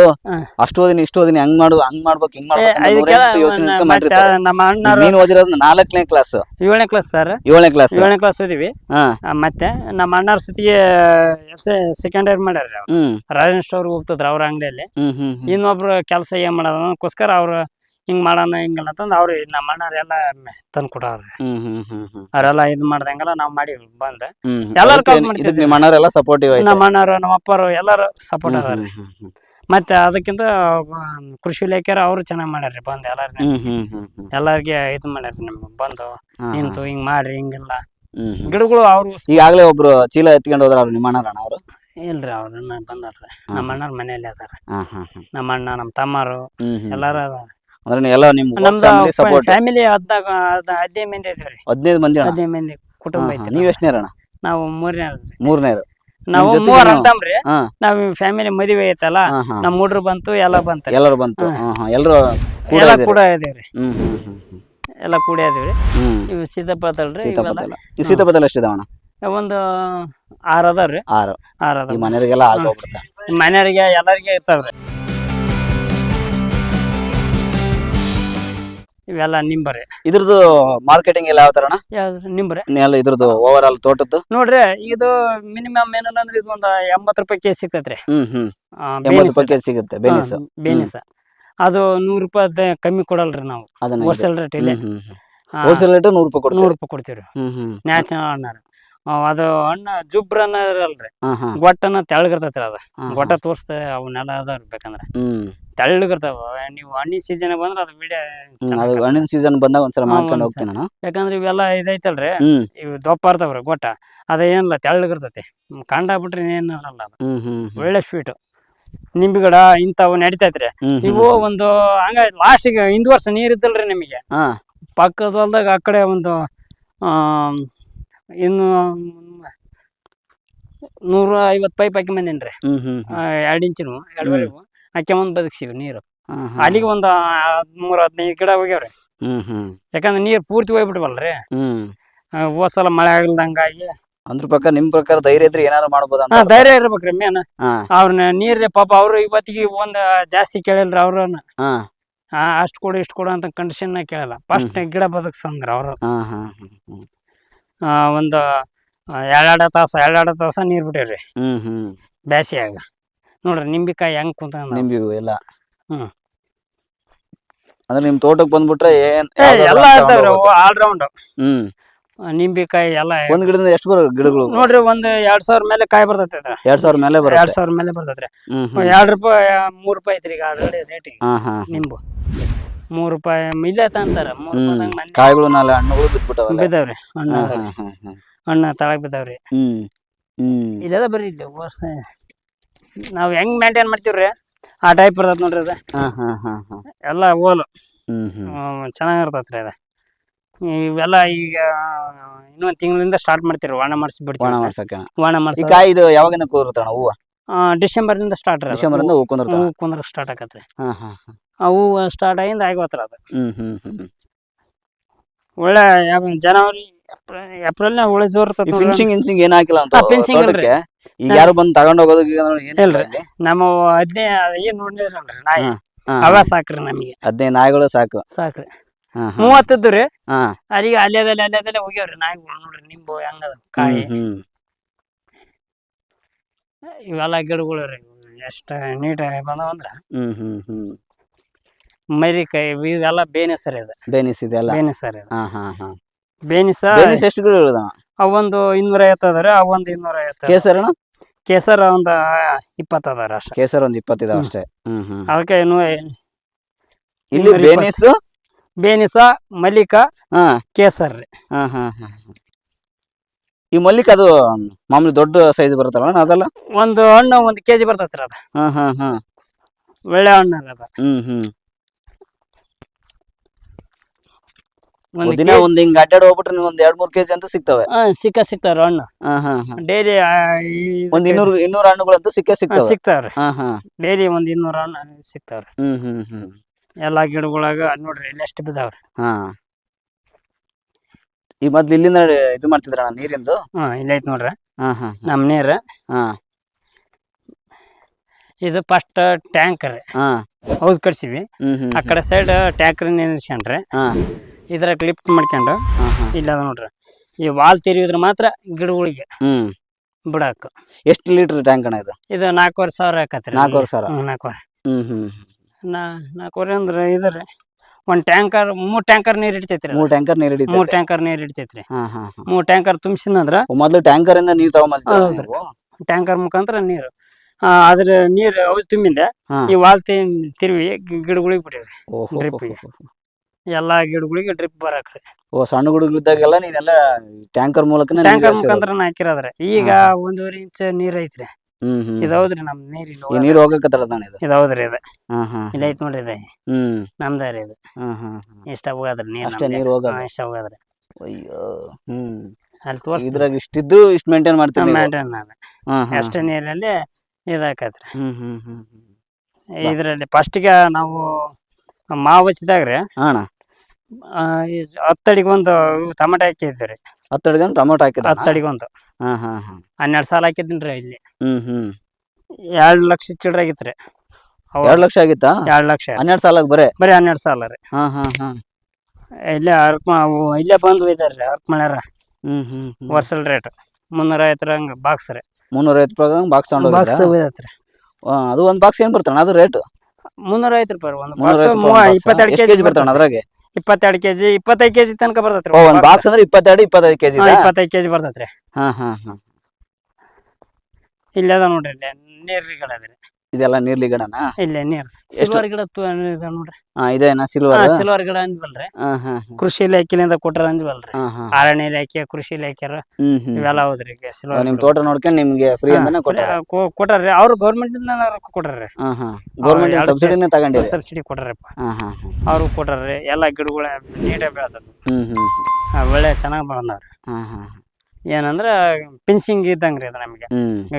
ಅಷ್ಟು ಓದಿನಿ ಇಷ್ಟು ಓದಿನಿ ಹಂಗ್ ಮಾಡು ಹಂಗ್ ಮಾಡ್ಬೇಕು ಹಿಂಗ್ ಮಾಡ್ಬೇಕು ಯೋಚನೆ ಮಾಡಿರ್ತಾರೆ. ನಮ್ಮ ಅಣ್ಣ ನೀನ್ ಓದಿರೋದು ನಾಲ್ಕನೇ ಕ್ಲಾಸ್ ಏಳನೇ ಕ್ಲಾಸ್ ಸರ್ ಏಳನೇ ಕ್ಲಾಸ್ ಏಳನೇ ಕ್ಲಾಸ್ ಓದಿವಿ. ಮತ್ತೆ ನಮ್ಮ ಅಣ್ಣಾರ ಸತಿಗೆ ಎಸ್ ಸೆಕೆಂಡ್ ಇಯರ್ ಮಾಡ್ಯಾರ ರಾಜನ್ ಸ್ಟೋರ್ ಹೋಗ್ತದ್ರ ಅವ್ರ ಅಂಗಡಿಯಲ್ಲಿ. ಇನ್ನೊಬ್ರು ಕೆಲಸ ಏನ್ ಮಾಡೋದಕ್ಕೋಸ್ಕರ ಅವ್ರು ಹಿಂಗ್ ಮಾಡೋಣ ಹಿಂಗ್ ಅಂತಂದ್ ಅವ್ರು ನಮ್ಮ ಅಣ್ಣಾರ ಎಲ್ಲ ತಂದು ಹ್ಮ್ ಹ್ಮ್ ಹ್ಮ್ ಹ್ಮ್. ಅವರೆಲ್ಲ ಇದು ಮಾಡ್ದಂಗೆಲ್ಲ ನಾವು ಮಾಡಿ ಬಂದ. ಹ್ಮ್ ಎಲ್ಲಾರು ನಿಮ್ಮ ಅಣ್ಣರೆಲ್ಲ ಸಪೋರ್ಟಿವ್ ನಮ್ಮ ಅಣ್ಣರು ನಮ್ಮ ಅಪ್ಪರು ಎಲ್ಲಾರು ಸಪೋರ್ಟ್ ಹ್ಮ್ ಅದಾರ ಹ್ಮ್ ಹ್ಮ್ ಮತ್ತೆ ಅದಕ್ಕಿಂತ ಆ, ಕೃಷಿ ಇಲಾಖೆ ಅವ್ರು ಚೆನ್ನಾಗ್ ಮಾಡ್ಯಾರ್ರಿ ಬಂದ್ ಎಲ್ಲಾರ್ನ. ಹ್ಮ್ ಹ್ಮ್ ಹ್ಮ್ ಹ್ಮ್. ಎಲ್ಲಾರ್ಗೆ ಇದು ಮಾಡ್ಯಾರ ನಮ್ಗೆ ಬಂದು. ಹಾ, ಹಾ. ನಿಂತು ಹಿಂಗ್ ಮಾಡ್ರಿ ಹಿಂಗಿಲ್ಲ. ಹ್ಮ್ ಹ್ಮ್. ಗಿಡಗಳು ಅವ್ರು ಈಗಾಗ್ಲೇ ಒಬ್ರು ಚೀಲ ಎತ್ಕೊಂಡು ಹೋದ್ರ ಅವ್ರು ನಿಮ್ಮ ಅಣ್ಣ ಅವರು? ಇಲ್ರಿ ಅವ್ರನ್ನ ಬಂದಾರ್ರಿ. ನಮ್ಮ ಅಣ್ಣಾರ್ ಮನೆಯಲ್ಲಿ ಅದಾರ ನಮ್ಮ ಅಣ್ಣ ನಮ್ಮ ತಮ್ಮರು ಎಲ್ಲಾರು ಅದಾರ ಅಂದ್ರೆ ಎಲ್ಲ ನಿಮ್ಮ ಫ್ಯಾಮಿಲಿ ಸಪೋರ್ಟ್ ಫ್ಯಾಮಿಲಿ ಹದ್ನಾಗ ಹದಿನೈದು ಮಂದಿ ಇದ್ದೀವಿ ಹದಿನೈದು ಮಂದಿ ಹದಿನೈದು ಮಂದಿ ಕುಟುಂಬ ಐತಿ ನೀವು ಎಷ್ಟನೇ ಅಣ್ಣ? ನಾವು ಮೂರನೇ ಮೂರನೇ ನಾವು ಮೂವರ್ ನೀವು- ಅಂತಂಬ್ರಿ ನಾವ್ ಫ್ಯಾಮಿಲಿ ಮದುವೆ ಐತಲ್ಲ ನಮ್ಮ ಹುಡ್ರು ಬಂತು ಎಲ್ಲ ಬಂತು ಎಲ್ಲರೂ ಬಂತು. ಎಲ್ಲರೂ ಕೂಡ ಎಲ್ಲ. ಕೂಡ ಇದೀವ್ರಿ ಎಲ್ಲ ಕೂಡ ಇದೀವ್ರಿ ಇವು ಸೀತಾಪತಲ್ರಿ ಸೀತಾಪತ್ತಲ ಈ ಸೀತಾಪತ್ತಲ ಎಷ್ಟಿದಾವಣ ಒಂದು ಆರ್ ಅದಾವ್ರಿ. ಆರು. ಆರ್ ಅದಾವ ಮನೆಯವರಿಗೆಲ್ಲ ಆಗೋಗ್ಬಿಡುತ್ತೆ ಮನೆಯವರಿಗೆ ಎಲ್ಲರಿಗೆ ಇರ್ತಾವ್ರಿ. ಇವೆಲ್ಲ ನಿಂಬರೆ ಇದ್ರದ್ದು ಮಾರ್ಕೆಟಿಂಗ್ ಎಲ್ಲ ಯಾವ ತರಣ ನಿಂಬರೆ ನಿಂಬರಿ ಎಲ್ಲ ಇದ್ರದ್ದು ಓವರ್ ಆಲ್ ತೋಟದ್ದು? ನೋಡ್ರಿ ಇದು ಮಿನಿಮಮ್ ಏನಂದ್ರೆ ಅಂದ್ರೆ ಇದು ಒಂದು ಎಂಬತ್ತು ರೂಪಾಯಿ ಕೆಜಿ ಸಿಗ್ತೈತ್ರಿ. ಹ್ಮ್ ಹ್ಮ್. ಆ, ಎಂಬತ್ತು ಬೇನಿಸ್. ರೂಪಾಯಿ ಕೆಜಿ ಸಿಗುತ್ತೆ ಬೆನಿಸ್. ಹಾ, ಬೇನಿಸ. ಅದು ನೂರು ರೂಪಾಯಿ ಕಮ್ಮಿ ಕೊಡಲ್ರಿ ನಾವು ಅದನ್ನ ಹೋಲ್ಸೇಲ್ ರೇಟ್ ಇಲ್ಲಿ. ಹೋಲ್ಸೇಲ್ ರೇಟ್ ನೂರು ರೂಪಾಯಿ ಕೊಡ್ತೀವಿ. ನೂರು ರೂಪಾಯಿ ಕೊಡ್ತೀವ್ರಿ. ಹ್ಮ್ ಹ್ಮ್. ನ್ಯಾಚುರಲ್ ಅಣ್ಣ ಅದು ಹಣ್ಣ ಜುಬ್ರ ಇರಲ್ರಿ ಹಾ ಹಾ. ಗೊಟ್ಟನ ತೆಳಗಿರ್ತೈತ್ರಿ ಅದ. ಹಾ, ಹಾ. ಗೊಟ್ಟ ತೋರಿಸ್ತೇವೆ ಅವನ್ನೆಲ್ಲ ಅದಾವ್ರಿ ಬೇಕಂದ್ರೆ ಹ್ಮ್. ತೆಳ್ಳಗಿರ್ತಾವ ನೀವು ಹಣ್ಣಿನ ಸೀಸನ್ ಬಂದ್ರ ಅದು ವಿಡಿಯೋ ಅದು ಹಣ್ಣಿನ ಸೀಸನ್ ಬಂದಾಗ ಒಂದ್ಸಲ ಮಾಡ್ಕೊಂಡು. ಹೋಗ್ತೀನಿ ನಾನು. ಯಾಕಂದ್ರೆ ಇವೆಲ್ಲ ಇದೈತಲ್ರಿ ಹ್ಮ್. ಇವು ದೊಪ್ಪ ಇರ್ತಾವ್ರಿ ಗೊಟ್ಟ. ಅದೇನಿಲ್ಲ ತೆಳ್ಳಗಿರ್ತೈತಿ ಕಂಡ ಬಿಟ್ರಿ ಏನಿರಲ್ಲ ಅದು. ಹ್ಮ್ ಹ್ಮ್ ಹ್ಮ್. ಒಳ್ಳೆ ಸ್ವೀಟ್ ನಿಂಬಿಗಡ ಇಂಥವು ನಡಿತೈತ್ರಿ. ಇವು ಒಂದು ಹಂಗ ಲಾಸ್ಟಿಗೆ ಹಿಂದ್ ವರ್ಷ ನೀರ್ ಇದ್ದಲ್ರಿ ನಿಮಗೆ. ಹಾ. ಪಕ್ಕದ ಹೊಲ್ದಾಗ ಆ ಕಡೆ ಒಂದು ಆ ಇನ್ನು ನೂರ ಐವತ್ತು ಪೈಪ್ ಹಾಕಿ ಬಂದೇನ್ರಿ. ಹ್ಮ್ ಹ್ಮ್. ಎರಡು ಇಂಚಿನ ಎರಡುವರೆ ಹಾಕ್ಯಂಬಂದು ಬದುಕ್ಸಿವಿ ನೀರು. ಅಲ್ಲಿಗೆ ಒಂದು ಹದಿಮೂರು ಹದಿನೈದು ಗಿಡ ಹೋಗ್ಯಾವ್ರಿ. ಹ್ಮ್ ಹ್ಮ್. ಯಾಕಂದ್ರೆ ನೀರು ಪೂರ್ತಿ ಹೋಗ್ಬಿಟ್ವಲ್ರಿ. ಹ್ಮ್. ಹೋದ್ ಸಲ ಮಳೆ ಆಗಲ್ದಂಗಾಗಿ. ಅಂದ್ರ ಪ್ರಕಾರ ನಿಮ್ ಪ್ರಕಾರ ಧೈರ್ಯ ಇದ್ರೆ ಏನಾರು ಮಾಡ್ಬೋದ ಹಾ ಧೈರ್ಯ ಇರ್ಬೇಕ್ರಿ ಮೇನ್ ಅವ್ರನ್ನ ನೀರ್ರಿ ಪಾಪ ಅವ್ರು ಇವತ್ತಿಗೆ ಒಂದ್ ಜಾಸ್ತಿ ಕೇಳಿಲ್ರಿ ಅವ್ರನ್ನ. ಹಾ. ಅಷ್ಟು ಕೊಡು ಇಷ್ಟು ಕೊಡು ಅಂತ ಕಂಡೀಷನ್ ಕೇಳಲ್ಲ. ಫಸ್ಟ್ ಗಿಡ ಬದುಕ್ಸಂದ್ರ ಅವ್ರು. ಒಂದ್ ಎರಡೆರಡು ತಾಸ ಎರಡೆರಡು ತಾಸ ನೀರ್ ಬಿಟ್ಟಿವ್ರಿ ಹ್ಮ್. ಬ್ಯಾಸಿಯಾಗ. ನೋಡ್ರಿ ನಿಂಬಿಕಾಯಿ ಹೆಂಗ್ ಕುಂತ ನಿಂಬಿಗೂ ಎಲ್ಲ ಹ್ಮ್. ಅಂದ್ರೆ ನಿಮ್ ತೋಟಕ್ ಬಂದ್ಬಿಟ್ರೆ ಏನ್ ಏ ಎಲ್ಲ ಇರ್ತಾವ್ರಿ ಹೋಗ್ಬೋದು. ಆಲ್ರೌಂಡ್ ಹ್ಮ್. ನಿಂಬಿಕಾಯಿ ಎಲ್ಲ ಒಂದ್ ಗಿಡದಿಂದ ಎಷ್ಟು ಬರೋ ಗಿಡಗಳು? ನೋಡ್ರಿ ಒಂದ್ ಎರಡ್ ಸಾವಿರ ಮೇಲೆ ಕಾಯಿ ಬರ್ತೈತೆ ಇದ್ರ ಎರಡ್ ಸಾವಿರ ಮೇಲೆ ಎರಡ್ ಬರುತ್ತೆ ಸಾವಿರ ಮೇಲೆ ಬರ್ತೈತ್ರಿ ಹ್ಮ್ ಹ್ಮ್. ಎರಡ್ ರೂಪಾಯಿ ಮೂರ್ ರೂಪಾಯಿ ಐತ್ರಿ ಈಗ ಆಲ್ರೆಡಿ ರೇಟಿಗೆ ಹಾ ಹಾ ನಿಂಬು. ಮೂರ್ ರೂಪಾಯಿ ಇಲ್ಲೇ ತಂತಾರ ಮೂರ್ ಹ್ಮ್. ಮಂದಿ ಕಾಯಿಗಳನ್ನೆಲ್ಲ ಹಣ್ಣುಗಳು ಬಿದ್ಬಿಟ್ಟವಲ್ಲ? ಬಿದ್ದಾವ್ರಿ ಹಣ್ಣ ಹಾ ಹಾ ಹಾ ಹಾ. ಹಣ್ಣ ತಳಗ್ ಬಿದ್ದಾವ್ರಿ. ಹ್ಮ್ ಹ್ಮ್. ಇಲ್ಲೆಲ್ಲ ಬರೀ ಇಲ್ಲಿ ಹೊಸ ನಾವ್ ಹೆಂಗ್ ಮೇಂಟೈನ್ ಮಾಡ್ತೀವ್ರಿ? ಆ ಟೈಪ್ ಇರ್ತೈತೆ ನೋಡ್ರಿ ಅದು. ಹ ಹಾ ಹಾ ಹಾ. ಎಲ್ಲ ಓಲು. ಹ್ಮ್, ಚೆನ್ನಾಗಿರ್ತೈತ್ರಿ ಅದ. ಇವೆಲ್ಲ ಈಗ ಇನ್ನೊಂದ್ ತಿಂಗಳಿಂದ ಸ್ಟಾರ್ಟ್ ಮಾಡ್ತೀರಿ ವಾಣ ಮಾಡಿಸಿ ಒಣ ಬಿಡ್ತೀವಿ ಮಾಡ್ಸಕ್ಕೆ ವಾಣ ಈ ಮಾಡಿಸಿ ಕಾಯಿ ಇದು ಯಾವಾಗಿಂದ ಕೂರುತ್ತಣ ಹೂವು? ಡಿಸೆಂಬರ್ ಇಂದ ಸ್ಟಾರ್ಟ್ ರೀ ಡಿಸೆಂಬರ್ ಇಂದ ಹೂ ಕುಂದಿರ್ತಾವ ಹೂ ಕುಂದ್ರ ಸ್ಟಾರ್ಟ್ ಆಕತ್ರಿ. ಹಾ ಹಾಂ ಹಾಂ. ಆ ಹೂ ಸ್ಟಾರ್ಟ್ ಆಗಿಂದ ಆಗಿವತ್ರ ಅದು. ಹ್ಞೂ ಹ್ಮ್ ಹ್ಮ್. ಒಳ್ಳೆ ಯಾವ- ಜನವರಿ ಏಪ್ರಿಲ್ನ ಒಳ್ಳೆ ಜೋರ್ ಇರ್ತೈತ್ ನೋಡ್ರಿ. ಫಿನಿಶಿಂಗ್ ಇನ್ಸಿಂಗ್ ಏನ್ ಹಾಕಿಲ್ಲ ಅಂತ ಹಾ, fencing ಇಲ್ರಿ. ತೋಟಕ್ಕೆ? ಈಗ ಯಾರು ಬಂದು ತಗೊಂಡ್ ಹೋಗೋದು ಈಗ ನೋಡಿ ಏನ್ ಇಲ್ರಿ. ನಮ್ಮ ಅದ್ನೇ ಏನ್ ನೋಡಿದ್ರಲ್ರಿ ನಾಯಿ. ಹಾ, ಹಾ, ಅವ ಸಾಕ್ರಿ ನಮಗೆ. ಹದಿನೈದು ನಾಯಿಗಳು ಸಾಕು. ಸಾಕ್ರಿ. ಹಾ, ಹಾ. ಮೂವತ್ತಿದ್ದು ರೀ. ಹಾ. ಅಲ್ಲಿಗೆ ಅಲ್ಲೇದಲ್ಲಿ ಅಲ್ಲೇದಲ್ಲಿ ಹೋಗ್ಯಾವ್ರಿ ನಾಯಿಗಳು ನೋಡ್ರಿ ನಿಂಬು ಹೆಂಗದ ಕಾಯಿ. ಹ್ಮ್, ಹ್ಮ್. ಇವೆಲ್ಲ ಗಿಡಗಳು ರೀ. ಎಷ್ಟ ನೀಟಾಗಿ ಬಂದವಂದ್ರ ಹ್ಮ್ ಹ್ಮ್ ಹ್ಮ್. ಮರಿಕಾಯಿ ಇವೆಲ್ಲ ಇದೆ. ಬೇನೆ ಇದು ಬೇನಿಸ್ ಇದೆಲ್ಲ ಬೇನಿಸ ರೀ ಇದು. ಹಾ ಹಾ ಹಾ. ಬೇನಿಸ ಬೇನಿಸ್ ಎಷ್ಟು ಗಿಡ ಇರೋದಣ್ಣ ಅವೊಂದು ಇನ್ನೂರ ಐವತ್ತು ಅದಾರ ಅವೊಂದು ಇನ್ನೂರ ಐವತ್ತು. ಕೇಸರ ಕೇಸರ ಒಂದು ಇಪ್ಪತ್ತು ಅದಾರ ಅಷ್ಟೇ. ಕೇಸರ ಒಂದ್ ಇಪ್ಪತ್ತಿದಾವ ಅಷ್ಟೇ. ಹ್ಮ್ ಹ್ಮ್. ಅದಕ್ಕೆ ಇನ್ನು ಇಲ್ಲಿ ಬೇನಿಸ? ಬೇನಿಸ್ ಮಲ್ಲಿಕ ಹಾ. ಕೇಸರ್ ರೀ. ಹಾ ಹಾ ಹಾ. ಈ ಮಲ್ಲಿಕ ಅದು ಮಾಮೂಲಿ ದೊಡ್ಡ ಸೈಜ್ ಬರುತ್ತಲ್ಲ ಅದಲ್ಲ? ಒಂದು ಹಣ್ಣು ಒಂದು ಕೆಜಿ ಬರ್ತೈತ್ರಿ ಅದ. ಹಾ ಹಾ ಹಾ. ಒಳ್ಳೆ ಹಣ್ಣು ಅದ. ಹ್ಮ್ ಹ್ಮ್. ದಿನ ಒಂದ್ ಹಿಂಗ್ ಅಡ್ಡಾಡ್ ಹೋಗ್ಬಿಟ್ರೆ ನೀವು ಒಂದ್ ಎರಡ್ ಮೂರ್ ಕೆಜಿ ಅಂತ ಸಿಗ್ತವೆ. ಸಿಕ್ಕ ಸಿಗ್ತಾವ್ರಿ ಹಣ್ಣು. ಹಾ ಹಾ ಹಾ. ಡೈಲಿ ಒಂದ್ ಇನ್ನೂರ್ ಇನ್ನೂರ್ ಹಣ್ಣುಗಳಂತೂ ಸಿಕ್ಕೇ ಸಿಗ್ತವೆ. ಸಿಗ್ತಾವ್ರಿ. ಹಾ ಹಾ. ಡೈಲಿ ಒಂದ್ ಇನ್ನೂರ ಹಣ್ಣು ಸಿಗ್ತಾವ್ರಿ. ಹ್ಮ್ ಹ್ಮ್ ಹ್ಮ್. ಎಲ್ಲಾ ಗಿಡಗಳಾಗ ನೋಡ್ರಿ ಇಲ್ಲಿ ಎಷ್ಟು ಬಿದ್ದಾವ್ರಿ. ಹಾ. ಈ ಮೊದ್ಲು ಇಲ್ಲಿಂದ ಇದು ಮಾಡ್ತಿದ್ರ ನೀರಿಂದು? ಹಾ ಇಲ್ಲಿ ಐತ್ ನೋಡ್ರಿ. ಹಾ ಹಾ ನಮ್ ನೀರ್. ಹಾ. ಇದು ಫಸ್ಟ್ ಟ್ಯಾಂಕರ್. ಹಾ. ಹೌಸ್ ಕಟ್ಸಿವಿ. ಹ್ಮ್ ಹ್ಮ್ ಆ ಕಡೆ ಸೈಡ್ ಟ್ಯಾಂಕರ್ ನಿಲ್ಸ್ಕೊಂಡ್ರಿ ಹಾ. ಇದ್ರಾಗ ಕ್ಲಿಪ್ ಮಾಡ್ಕೊಂಡು ಇಲ್ಲ ಅದ ನೋಡ್ರಿ. ಈ ವಾಲ್ ತಿರುಗಿದ್ರೆ ಮಾತ್ರ ಗಿಡಗಳಿಗೆ ಹ್ಮ್. ಬಿಡಾಕ. ಎಷ್ಟು ಲೀಟರ್ ಟ್ಯಾಂಕ್ ಅಣ್ಣ ಇದು? ಇದು ನಾಲ್ಕೂವರೆ ಸಾವಿರ ಹಾಕತ್ರಿ ನಾಲ್ಕೂವರೆ ಸಾವಿರ. ನಾಲ್ಕೂವರೆ. ಹ್ಮ್ ಹ್ಮ್ ನಾ ನಾಲ್ಕೂವರೆ ಅಂದ್ರೆ ಇದ್ರಿ ಒಂದ್ ಟ್ಯಾಂಕರ್ ಮೂರ್ ಟ್ಯಾಂಕರ್ ನೀರ್ ಇಡ್ತೈತ್ರಿ ಮೂರ್ ಟ್ಯಾಂಕರ್ ನೀರ್ ಮೂರ್ ಹಿಡಿತೈತೆ ಟ್ಯಾಂಕರ್ ನೀರ್ ಇಡ್ತೈತ್ರಿ ಮೂರ್ ಟ್ಯಾಂಕರ್ ತುಂಬಿಸಿನಂದ್ರ ಮೊದಲು ಟ್ಯಾಂಕರ್ ಇಂದ ನೀರ್ ಹೌದ್ರಿ. ಟ್ಯಾಂಕರ್ ಮುಖಾಂತರ ನೀರು. ಅದ್ರ ನೀರ್ ಔಷಧ ತುಂಬಿಂದ ಈ ವಾಲ್ ತಿರುವಿ ಗಿಡಗಳಿಗೆ ಬಿಟ್ಟಿವ್ರಿ ಓಹೋ Drip ಗೆ. ಎಲ್ಲಾ ಗಿಡಗಳಿಗೆ ಡ್ರಿಪ್ ಬರಾಕ್ರಿ. ಓ ಸಣ್ಣ ಗುಡುಗಳಿದ್ದಾಗೆಲ್ಲ ನೀನೆಲ್ಲ ಟ್ಯಾಂಕರ್ ಮೂಲಕನೇ ನೀರ್ ಟ್ಯಾಂಕರ್. ಮುಖಾಂತರ ಹಾಕಿರೋದ್ರಿ ಈಗ ಒಂದೂವರೆ ಇಂಚ್ ನೀರ್ ಐತ್ರಿ. ಹ್ಮ್ ಹ್ಮ್ ಇದು ಹೌದ್ರಿ ನಮ್ ನೀರ್ ಈ ಇಲ್ಲಿ ನೀರ್ ಹೋಗಕತ್ತಲ್ಲ ತಾನೆ ಇದು? ಇದು ಹೌದ್ರಿ ಇದು. ಹಾ ಹಾ ಇಲ್ಲ ಐತ್ ನೋಡ್ರಿ ಇದು. ಹ್ಮ್. ನಮ್ದ ರೀ ಇದು. ಹಾ ಹಾ ಇಷ್ಟ ಹೋಗದ್ರಿ ನೀರ್ ಅಷ್ಟೇ. ನೀರ್ ಹೋಗೋದು. ಹಾ, ಇಷ್ಟ ಹೋಗದ್ರಿ. ಅಯ್ಯೋ ಹ್ಮ್. ಅಲ್ಲಿ ತೋರ್ಸ್ ಇದ್ರಾಗ ಇಷ್ಟಿದ್ದು ಇಷ್ಟ ಮೇಂಟೈನ್ ಮಾಡ್ತೀನಿ ಮೇಂಟೈನ್ ಹಾ ಹಾ. ಅಷ್ಟೇ ನೀರಲ್ಲಿ ಇದಾಕತ್ರಿ. ಹ್ಮ್ ಹ್ಮ್ ಹ್ಮ್ ಹ್ಮ್. ಇದರಲ್ಲಿ ಫಸ್ಟಿಗೆ ನಾವು ಮಾವು ಹಚ್ಚಿದಾಗ್ರಿ. ಹಾ ಅಣ್ಣ ಹತ್ತಡಿಗೆ ಒಂದು ಟೊಮೆಟೊ ಹಾಕಿದ್ರಿ ಹತ್ತಡಿಗೆ ಒಂದು ಹತ್ತು ಹಾಕಿದ್ರಿ? ಟೊಮೊಟೊ ಹಾಕಿದ ಹತ್ತಡಿಗೆ ಒಂದು ಹಾ ಹಾ ಹಾ. ಹನ್ನೆರಡು ಸಾಲ ಹಾಕಿದ್ದೀನಿ ರೀ ಇಲ್ಲಿ. ಹ್ಮ್ ಹ್ಮ್. ಎರಡು ಲಕ್ಷ ಚಿಲ್ಲರೆ ಆಗಿತ್ರಿ ಎರಡು ಲಕ್ಷ ಆಗಿತ್ತಾ? ಎರಡು ಲಕ್ಷ. ಹನ್ನೆರಡು ಸಾಲ ಬರೇ? ಬರೀ ಹನ್ನೆರಡು ಸಾಲ ರೀ. ಹಾ ಹಾ ಹಾ. ಇಲ್ಲೇ ಅರ್ಕ ಅವು ಇಲ್ಲೇ ಬಂದು ಒಯ್ದಾರ ರೀ ಅರ್ಕ ಮಾಡ್ಯಾರ ಹ್ಮ್ ಹ್ಮ್ ಹ್ಮ್. ವರ್ಷಲ್ ರೇಟ್. ಮುನ್ನೂರ ಐವತ್ತರ ಹಂಗೆ ಬಾಕ್ಸ್ ರೀ. ಮುನ್ನೂರ ಐವತ್ತು ರೂಪಾಯಿ ಬಾಕ್ಸ್ ಬಾಕ್ಸ್ ಅದು ಒಂದು ಬಾಕ್ಸ್ ಏನ್ ಬರ್ತಾನ ಅದು ರೇಟ್? ಮುನ್ನೂರ ಐವತ್ತು ರೂಪಾಯಿ ಒಂದು ಮುನ್ನೂರ ಬಾಕ್ಸ್ ಐವತ್ತು ಇಪ್ಪತ್ತೆರಡು ಎಷ್ಟು ಕೆಜಿ ಕೆಜಿ ಬರ್ತಾನ ಅದ್ರಾಗೆ? ಇಪ್ಪತ್ತೆರಡು ಕೆಜಿ ಇಪ್ಪತ್ತೈದು ಕೆಜಿ ತನಕ ಬರ್ತೈತ್ರಿ ಒಂದ್ ಬಾಕ್ಸ್ ಅಂದ್ರೆ ಇಪ್ಪತ್ತೆರಡು ಇಪ್ಪತ್ತೈದು ಕೆಜಿ ಇಪ್ಪತ್ತೈದು ಕೆಜಿ ಬರ್ತತ್ರಿ ಹಾ ಹಾ ಹಾ. ಇಲ್ಲಿ ಅದ ನೋಡ್ರಿ ಇಲ್ಲೇ ನೀರ್ರಿ ಗಿಡ ಅದ ರೀ. ಇದೆಲ್ಲ ನೀರ್ಲಿ ಗಿಡನ? ಇಲ್ಲೇ ನೀರ್. ಎಷ್ಟು? ಸಿಲ್ವರ್ ಗಿಡ ತು- ನೋಡ್ರಿ? ಹಾ ಇದೇನಾ ಸಿಲ್ವರ್? ಸಿಲ್ವರ್ ಗಿಡ ಅಂದ್ವಲ್ರಿ. ಹಾ ಹಾ ಕೃಷಿ ಇಲಾಖೆಲಿಂದ ಕೊಟ್ಟಾರ ಅಂದ್ವಲ್ರಿ. ಹಾ ಹಾ. ಅರಣ್ಯ ಇಲಾಖೆ ಕೃಷಿ ಇಲಾಖೆರ ಹ್ಮ್ ಹ್ಮ್. ಇವೆಲ್ಲ ಹೌದ್ರಿ ಈಗ ಸಿಲ್ವರ್ ನಿಮ್ ತೋಟ ನೋಡ್ಕೊಂಡ್ ನಿಮ್ಗೆ ಫ್ರೀ ಅಂತಾನೆ ಕೊಟ್ಟಾರ ಕೊಟ್ಟಾರ್ರಿ ಅವ್ರು ಗೌರ್ಮೆಂಟ್ ರೊಕ್ಕ ಕೊಟ್ಟಾರ್ರಿ ಹಾ ಹಾ. ಗೌರ್ಮೆಂಟ್ ಎರಡು ಸಬ್ಸಿಡಿನೇ ಸಬ್ಸಿಡಿ ಕೊಟ್ಟಾರಪ್ಪ ಹಾ ಹಾ ಹಾ. ಅವ್ರು ಕೊಟ್ಟಾರ್ರಿ ಎಲ್ಲಾ ಗಿಡಗಳ ನೀಟಾಗಿ ಬೆಳೆದ ಹ್ಮ್ ಹ್ಮ್ ಒಳ್ಳೆ ಚೆನ್ನಾಗಿ ಬಂದವ್ರಿ ಹಾ ಹಾ. ಏನಂದ್ರ ಪಿನ್ಸಿಂಗ್ ಇದ್ದಂಗ್ರಿ ಅದು ನಮಗೆ.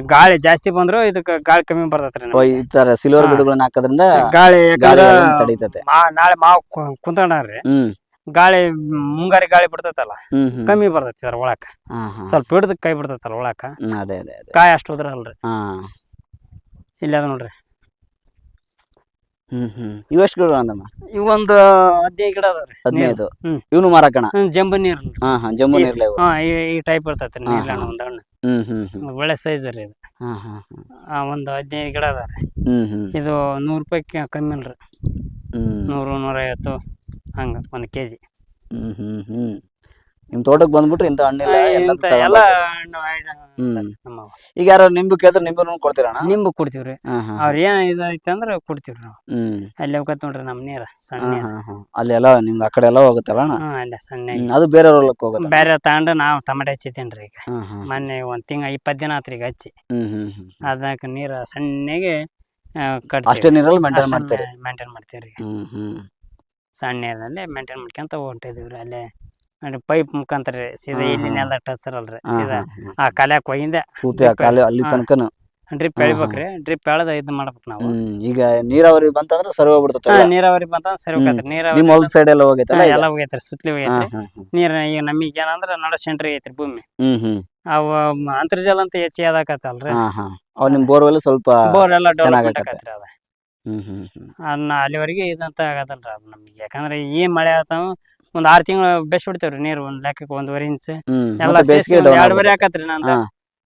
ಗಾಳಿ ಜಾಸ್ತಿ ಬಂದ್ರು ಇದಕ್ಕ ಗಾಳಿ ಕಮ್ಮಿ ಬರ್ತೈತ್ರಿ ಓ ಈ ತರ ಸಿಲ್ವರ್. ಗಿಡಗಳನ್ನ ಹಾಕೋದ್ರಿಂದ ಗಾಳಿ ಯಾಕಂದ್ರ ಮಾ- ನಾಳೆ ಮಾವು ಕುಂತ್ರಿ ಹ್ಮ್. ಗಾಳಿ ಮುಂಗಾರಿ ಗಾಳಿ ಬಿಡ್ತೈತಲ್ಲ ಹ್ಮ್ ಹ್ಮ್. ಕಮ್ಮಿ ಬರ್ತೈತಿ ಅದ್ರ ಒಳಕ. ಹಾ ಹಾ. ಸ್ವಲ್ಪ ಹಿಡ್ದ ಕೈ ಬಿಡ್ತೈತಲ್ಲ ಒಳಕ. ಹ್ಮ್, ಅದೇ ಅದೇ ಅದೇ. ಕಾಯಿ ಅಷ್ಟು ಹೋದ್ರಲ್ರಿ ಹಾ. ಇಲ್ಲಿ ಅದ ನೋಡ್ರಿ. ಹ್ಮ್ ಹ್ಮ್. ಇವೆಷ್ಟು ಗಿಡ ಅಂದಮ್ಮ? ಇವ್ ಒಂದು ಹದಿನೈದು ಗಿಡ ಅದಾವ್ರಿ. ಹದಿನೈದು. ಹ್ಮ್. ಇವನು ಮಾರಾಕಣ ಹ್ಮ್, ಜಂಬು ನೀರ್ ಹಾ ಹಾ ಜಮ್ಮು ನೀರ್ಲೆ ಇವು. ಹಾ ಈ- ಈ ಟೈಪ್ ಇರ್ತೈತಿ ಹಾ. ಒಂದ್ ಹಣ್ಣು. ಹ್ಮ್ ಹ್ಮ್ ಹ್ಮ್. ಒಳ್ಳೆ ಸೈಜ್ ರೀ ಇದು. ಹಾ ಹಾ ಹಾ. ಆ, ಒಂದು ಹದಿನೈದು ಗಿಡ ಅದಾವ್ರಿ ಹ್ಮ್ ಹ್ಮ್. ಇದು ನೂರು ರೂಪಾಯಿ ಕಮ್ಮಿ ಇಲ್ರಿ. ಹ್ಮ್. ನೂರು ನೂರೈವತ್ತು ಹಂಗ ಒಂದು ಕೆ ಜಿ ಹ್ಮ್ ಹ್ಮ್ ಹ್ಮ್. ನಿಮ್ ತೋಟಕ್ಕೆ ಬಂದ್ಬಿಟ್ರೆ ಇಂಥ ಹಣ್ಣಿಲ್ಲ ಎಲ್ಲ ಎಲ್ಲ ಹಣ್ಣು ಹ್ಮ್. ನಮ್ಮವು. ಈಗ ಯಾರು ನಿಂಬು ಕೇಳಿದ್ರೆ ನಿಂಬು ಕೊಡ್ತೀರಣ್ಣ ನಿಂಬು ಕೊಡ್ತೀವ್ರಿ. ಹಾ ಹಾ ಅವ್ರ ಏನ್ ಇದೈತೆ ಅಂದ್ರೆ ಕೊಡ್ತೀವ್ರಿ ನಾವು. ಹ್ಮ್. ಅಲ್ಲಿ ಹೋಗತ್ ನೋಡ್ರಿ ನಮ್ ನೀರ ಸಣ್ಣ ಹಾ ನೀರು. ಹಾ ಹಾ. ಅಲ್ಲೆಲ್ಲ ನಿಮ್ದು ಆ ಕಡೆ ಎಲ್ಲ ಹೋಗುತ್ತಲ್ಲ ಅಣ್ಣ? ಅಲ್ಲೇ ಸಣ್ಣ ಹ್ಮ್, ಅದು ಬೇರೆ ಹೊಲಕ್ಕೆ ಹೋಗುತ್ತೆ? ಬೇರೆ ತಗೊಂಡು ನಾವು ಟಮಾಟೆ ಹಚ್ಚಿದ್ದೇನ್ರಿ ಈಗ. ಹಾ ಹಾ. ಮೊನ್ನೆ ಒಂದ್ ತಿಂಗ ಇಪ್ಪತ್ ದಿನ ಆತ್ರಿ ಈಗ ಹಚ್ಚಿ. ಹ್ಮ್ ಹ್ಮ್ ಹ್ಮ್ ಅದಕ್ಕೆ ನೀರ ಸಣ್ಣಗೆ ಅಷ್ಟೇ ನೀರಲ್ಲಿ ಮೇಂಟೈನ್ ಮಾಡ್ತೀರಿ? ಮೇಂಟೈನ್ ಮಾಡ್ತೀವ್ರಿ ಹ್ಮ್ ಹ್ಮ್. ಸಣ್ಣ ನೀರಿನಲ್ಲಿ ಮೇಂಟೈನ್ ಮಾಡ್ಕೊಂತ ಹೊಂಟಿದೀವ್ರಿ ಅಲ್ಲೇ. ಪೈಪ್ ಮುಖಾಂತರ ರೀ ಸೀದಾ ಇಲ್ಲಿ ನೆಲ ನೆಲದ ಟಚರಲ್ರಿ ಹಾ, ಸೀದಾ. ಆ ಕಾಲ್ಯಾಕ ಹೋಗಿಂದೆ ಪೂರ್ತಿ ಆ ಕಾಲ ಅಲ್ಲಿ. ತನಕನು ಡ್ರಿಪ್. ಎಳಿಬೇಕ್ರಿ ಡ್ರಿಪ್ ಹೇಳದ ಇದ್ ಮಾಡ್ಬೇಕು ನಾವು ಹ್ಮ್ ಈಗ ನೀರಾವರಿ ಬಂತಂದ್ರ ಸರ್ವ ಬಿಡ್ತದೆ ಹಾ, ನೀರಾವರಿ ಬಂತ ಸರಿ ಹೋಗತ್ರಿ ನೀರಾವರಿ ನಿಮ್ ಹೊಲದ ಸೈಡ್ ಎಲ್ಲ ಹೋಗೈತಲ್ಲ ಈಗ? ಎಲ್ಲ ಹೋಗೈತ್ರಿ ಸುತ್ತಲಿ ಹಾ ಹೋಗೈತ್ರಿ ಹಾ ಹಾ. ನೀರ್ ಈಗ ನಮಗೆ ಏನಂದ್ರ ನಡ ಸೆಂಟ್ರಿ ಐತ್ರಿ ಭೂಮಿ ಹ್ಮ್ ಹ್ಮ್ ಅವ ಮ- ಅಂತರ್ಜಲ ಅಂತ ಹೆಚ್ಚಿ ಅದಾಕತ್ತಲ್ರಿ ಹಾ ಹಾ ಅವ್ ನಿಮ್ ಬೋರ್ವೆಲ್ ಸ್ವಲ್ಪ ಬೋರ್ ಎಲ್ಲ ಡೆವಲಪ್ಮೆಂಟ್ ಚೆನ್ನಾಗಾಕತ್ತೆ. ಆಕತ್ರಿ ಅದ ಹ್ಮ್ ಹ್ಮ್ ಹ್ಮ್ ಅನ್ನ ಅಲ್ಲಿವರೆಗೆ ಇದಂತ ಆಗದಲ್ರಿ ಅದು ನಮಗೆ ಯಾಕಂದ್ರೆ ಏನ್ ಮಳೆ ಆತಾವ ಒಂದ್ ಆರ್ ತಿಂಗಳ ಬೆಸ್ಟ್ ಬಿಡ್ತೇವ್ರಿ ನೀರು ಒಂದ್ ಲೆಕ್ಕಕ್ಕೆ ಒಂದೂವರೆ ಇಂಚ್. ಎಲ್ಲಾ ಸೇರ್ಸಿ ಎರಡುವರೆ ಆಕತ್ರಿ ನಂದ.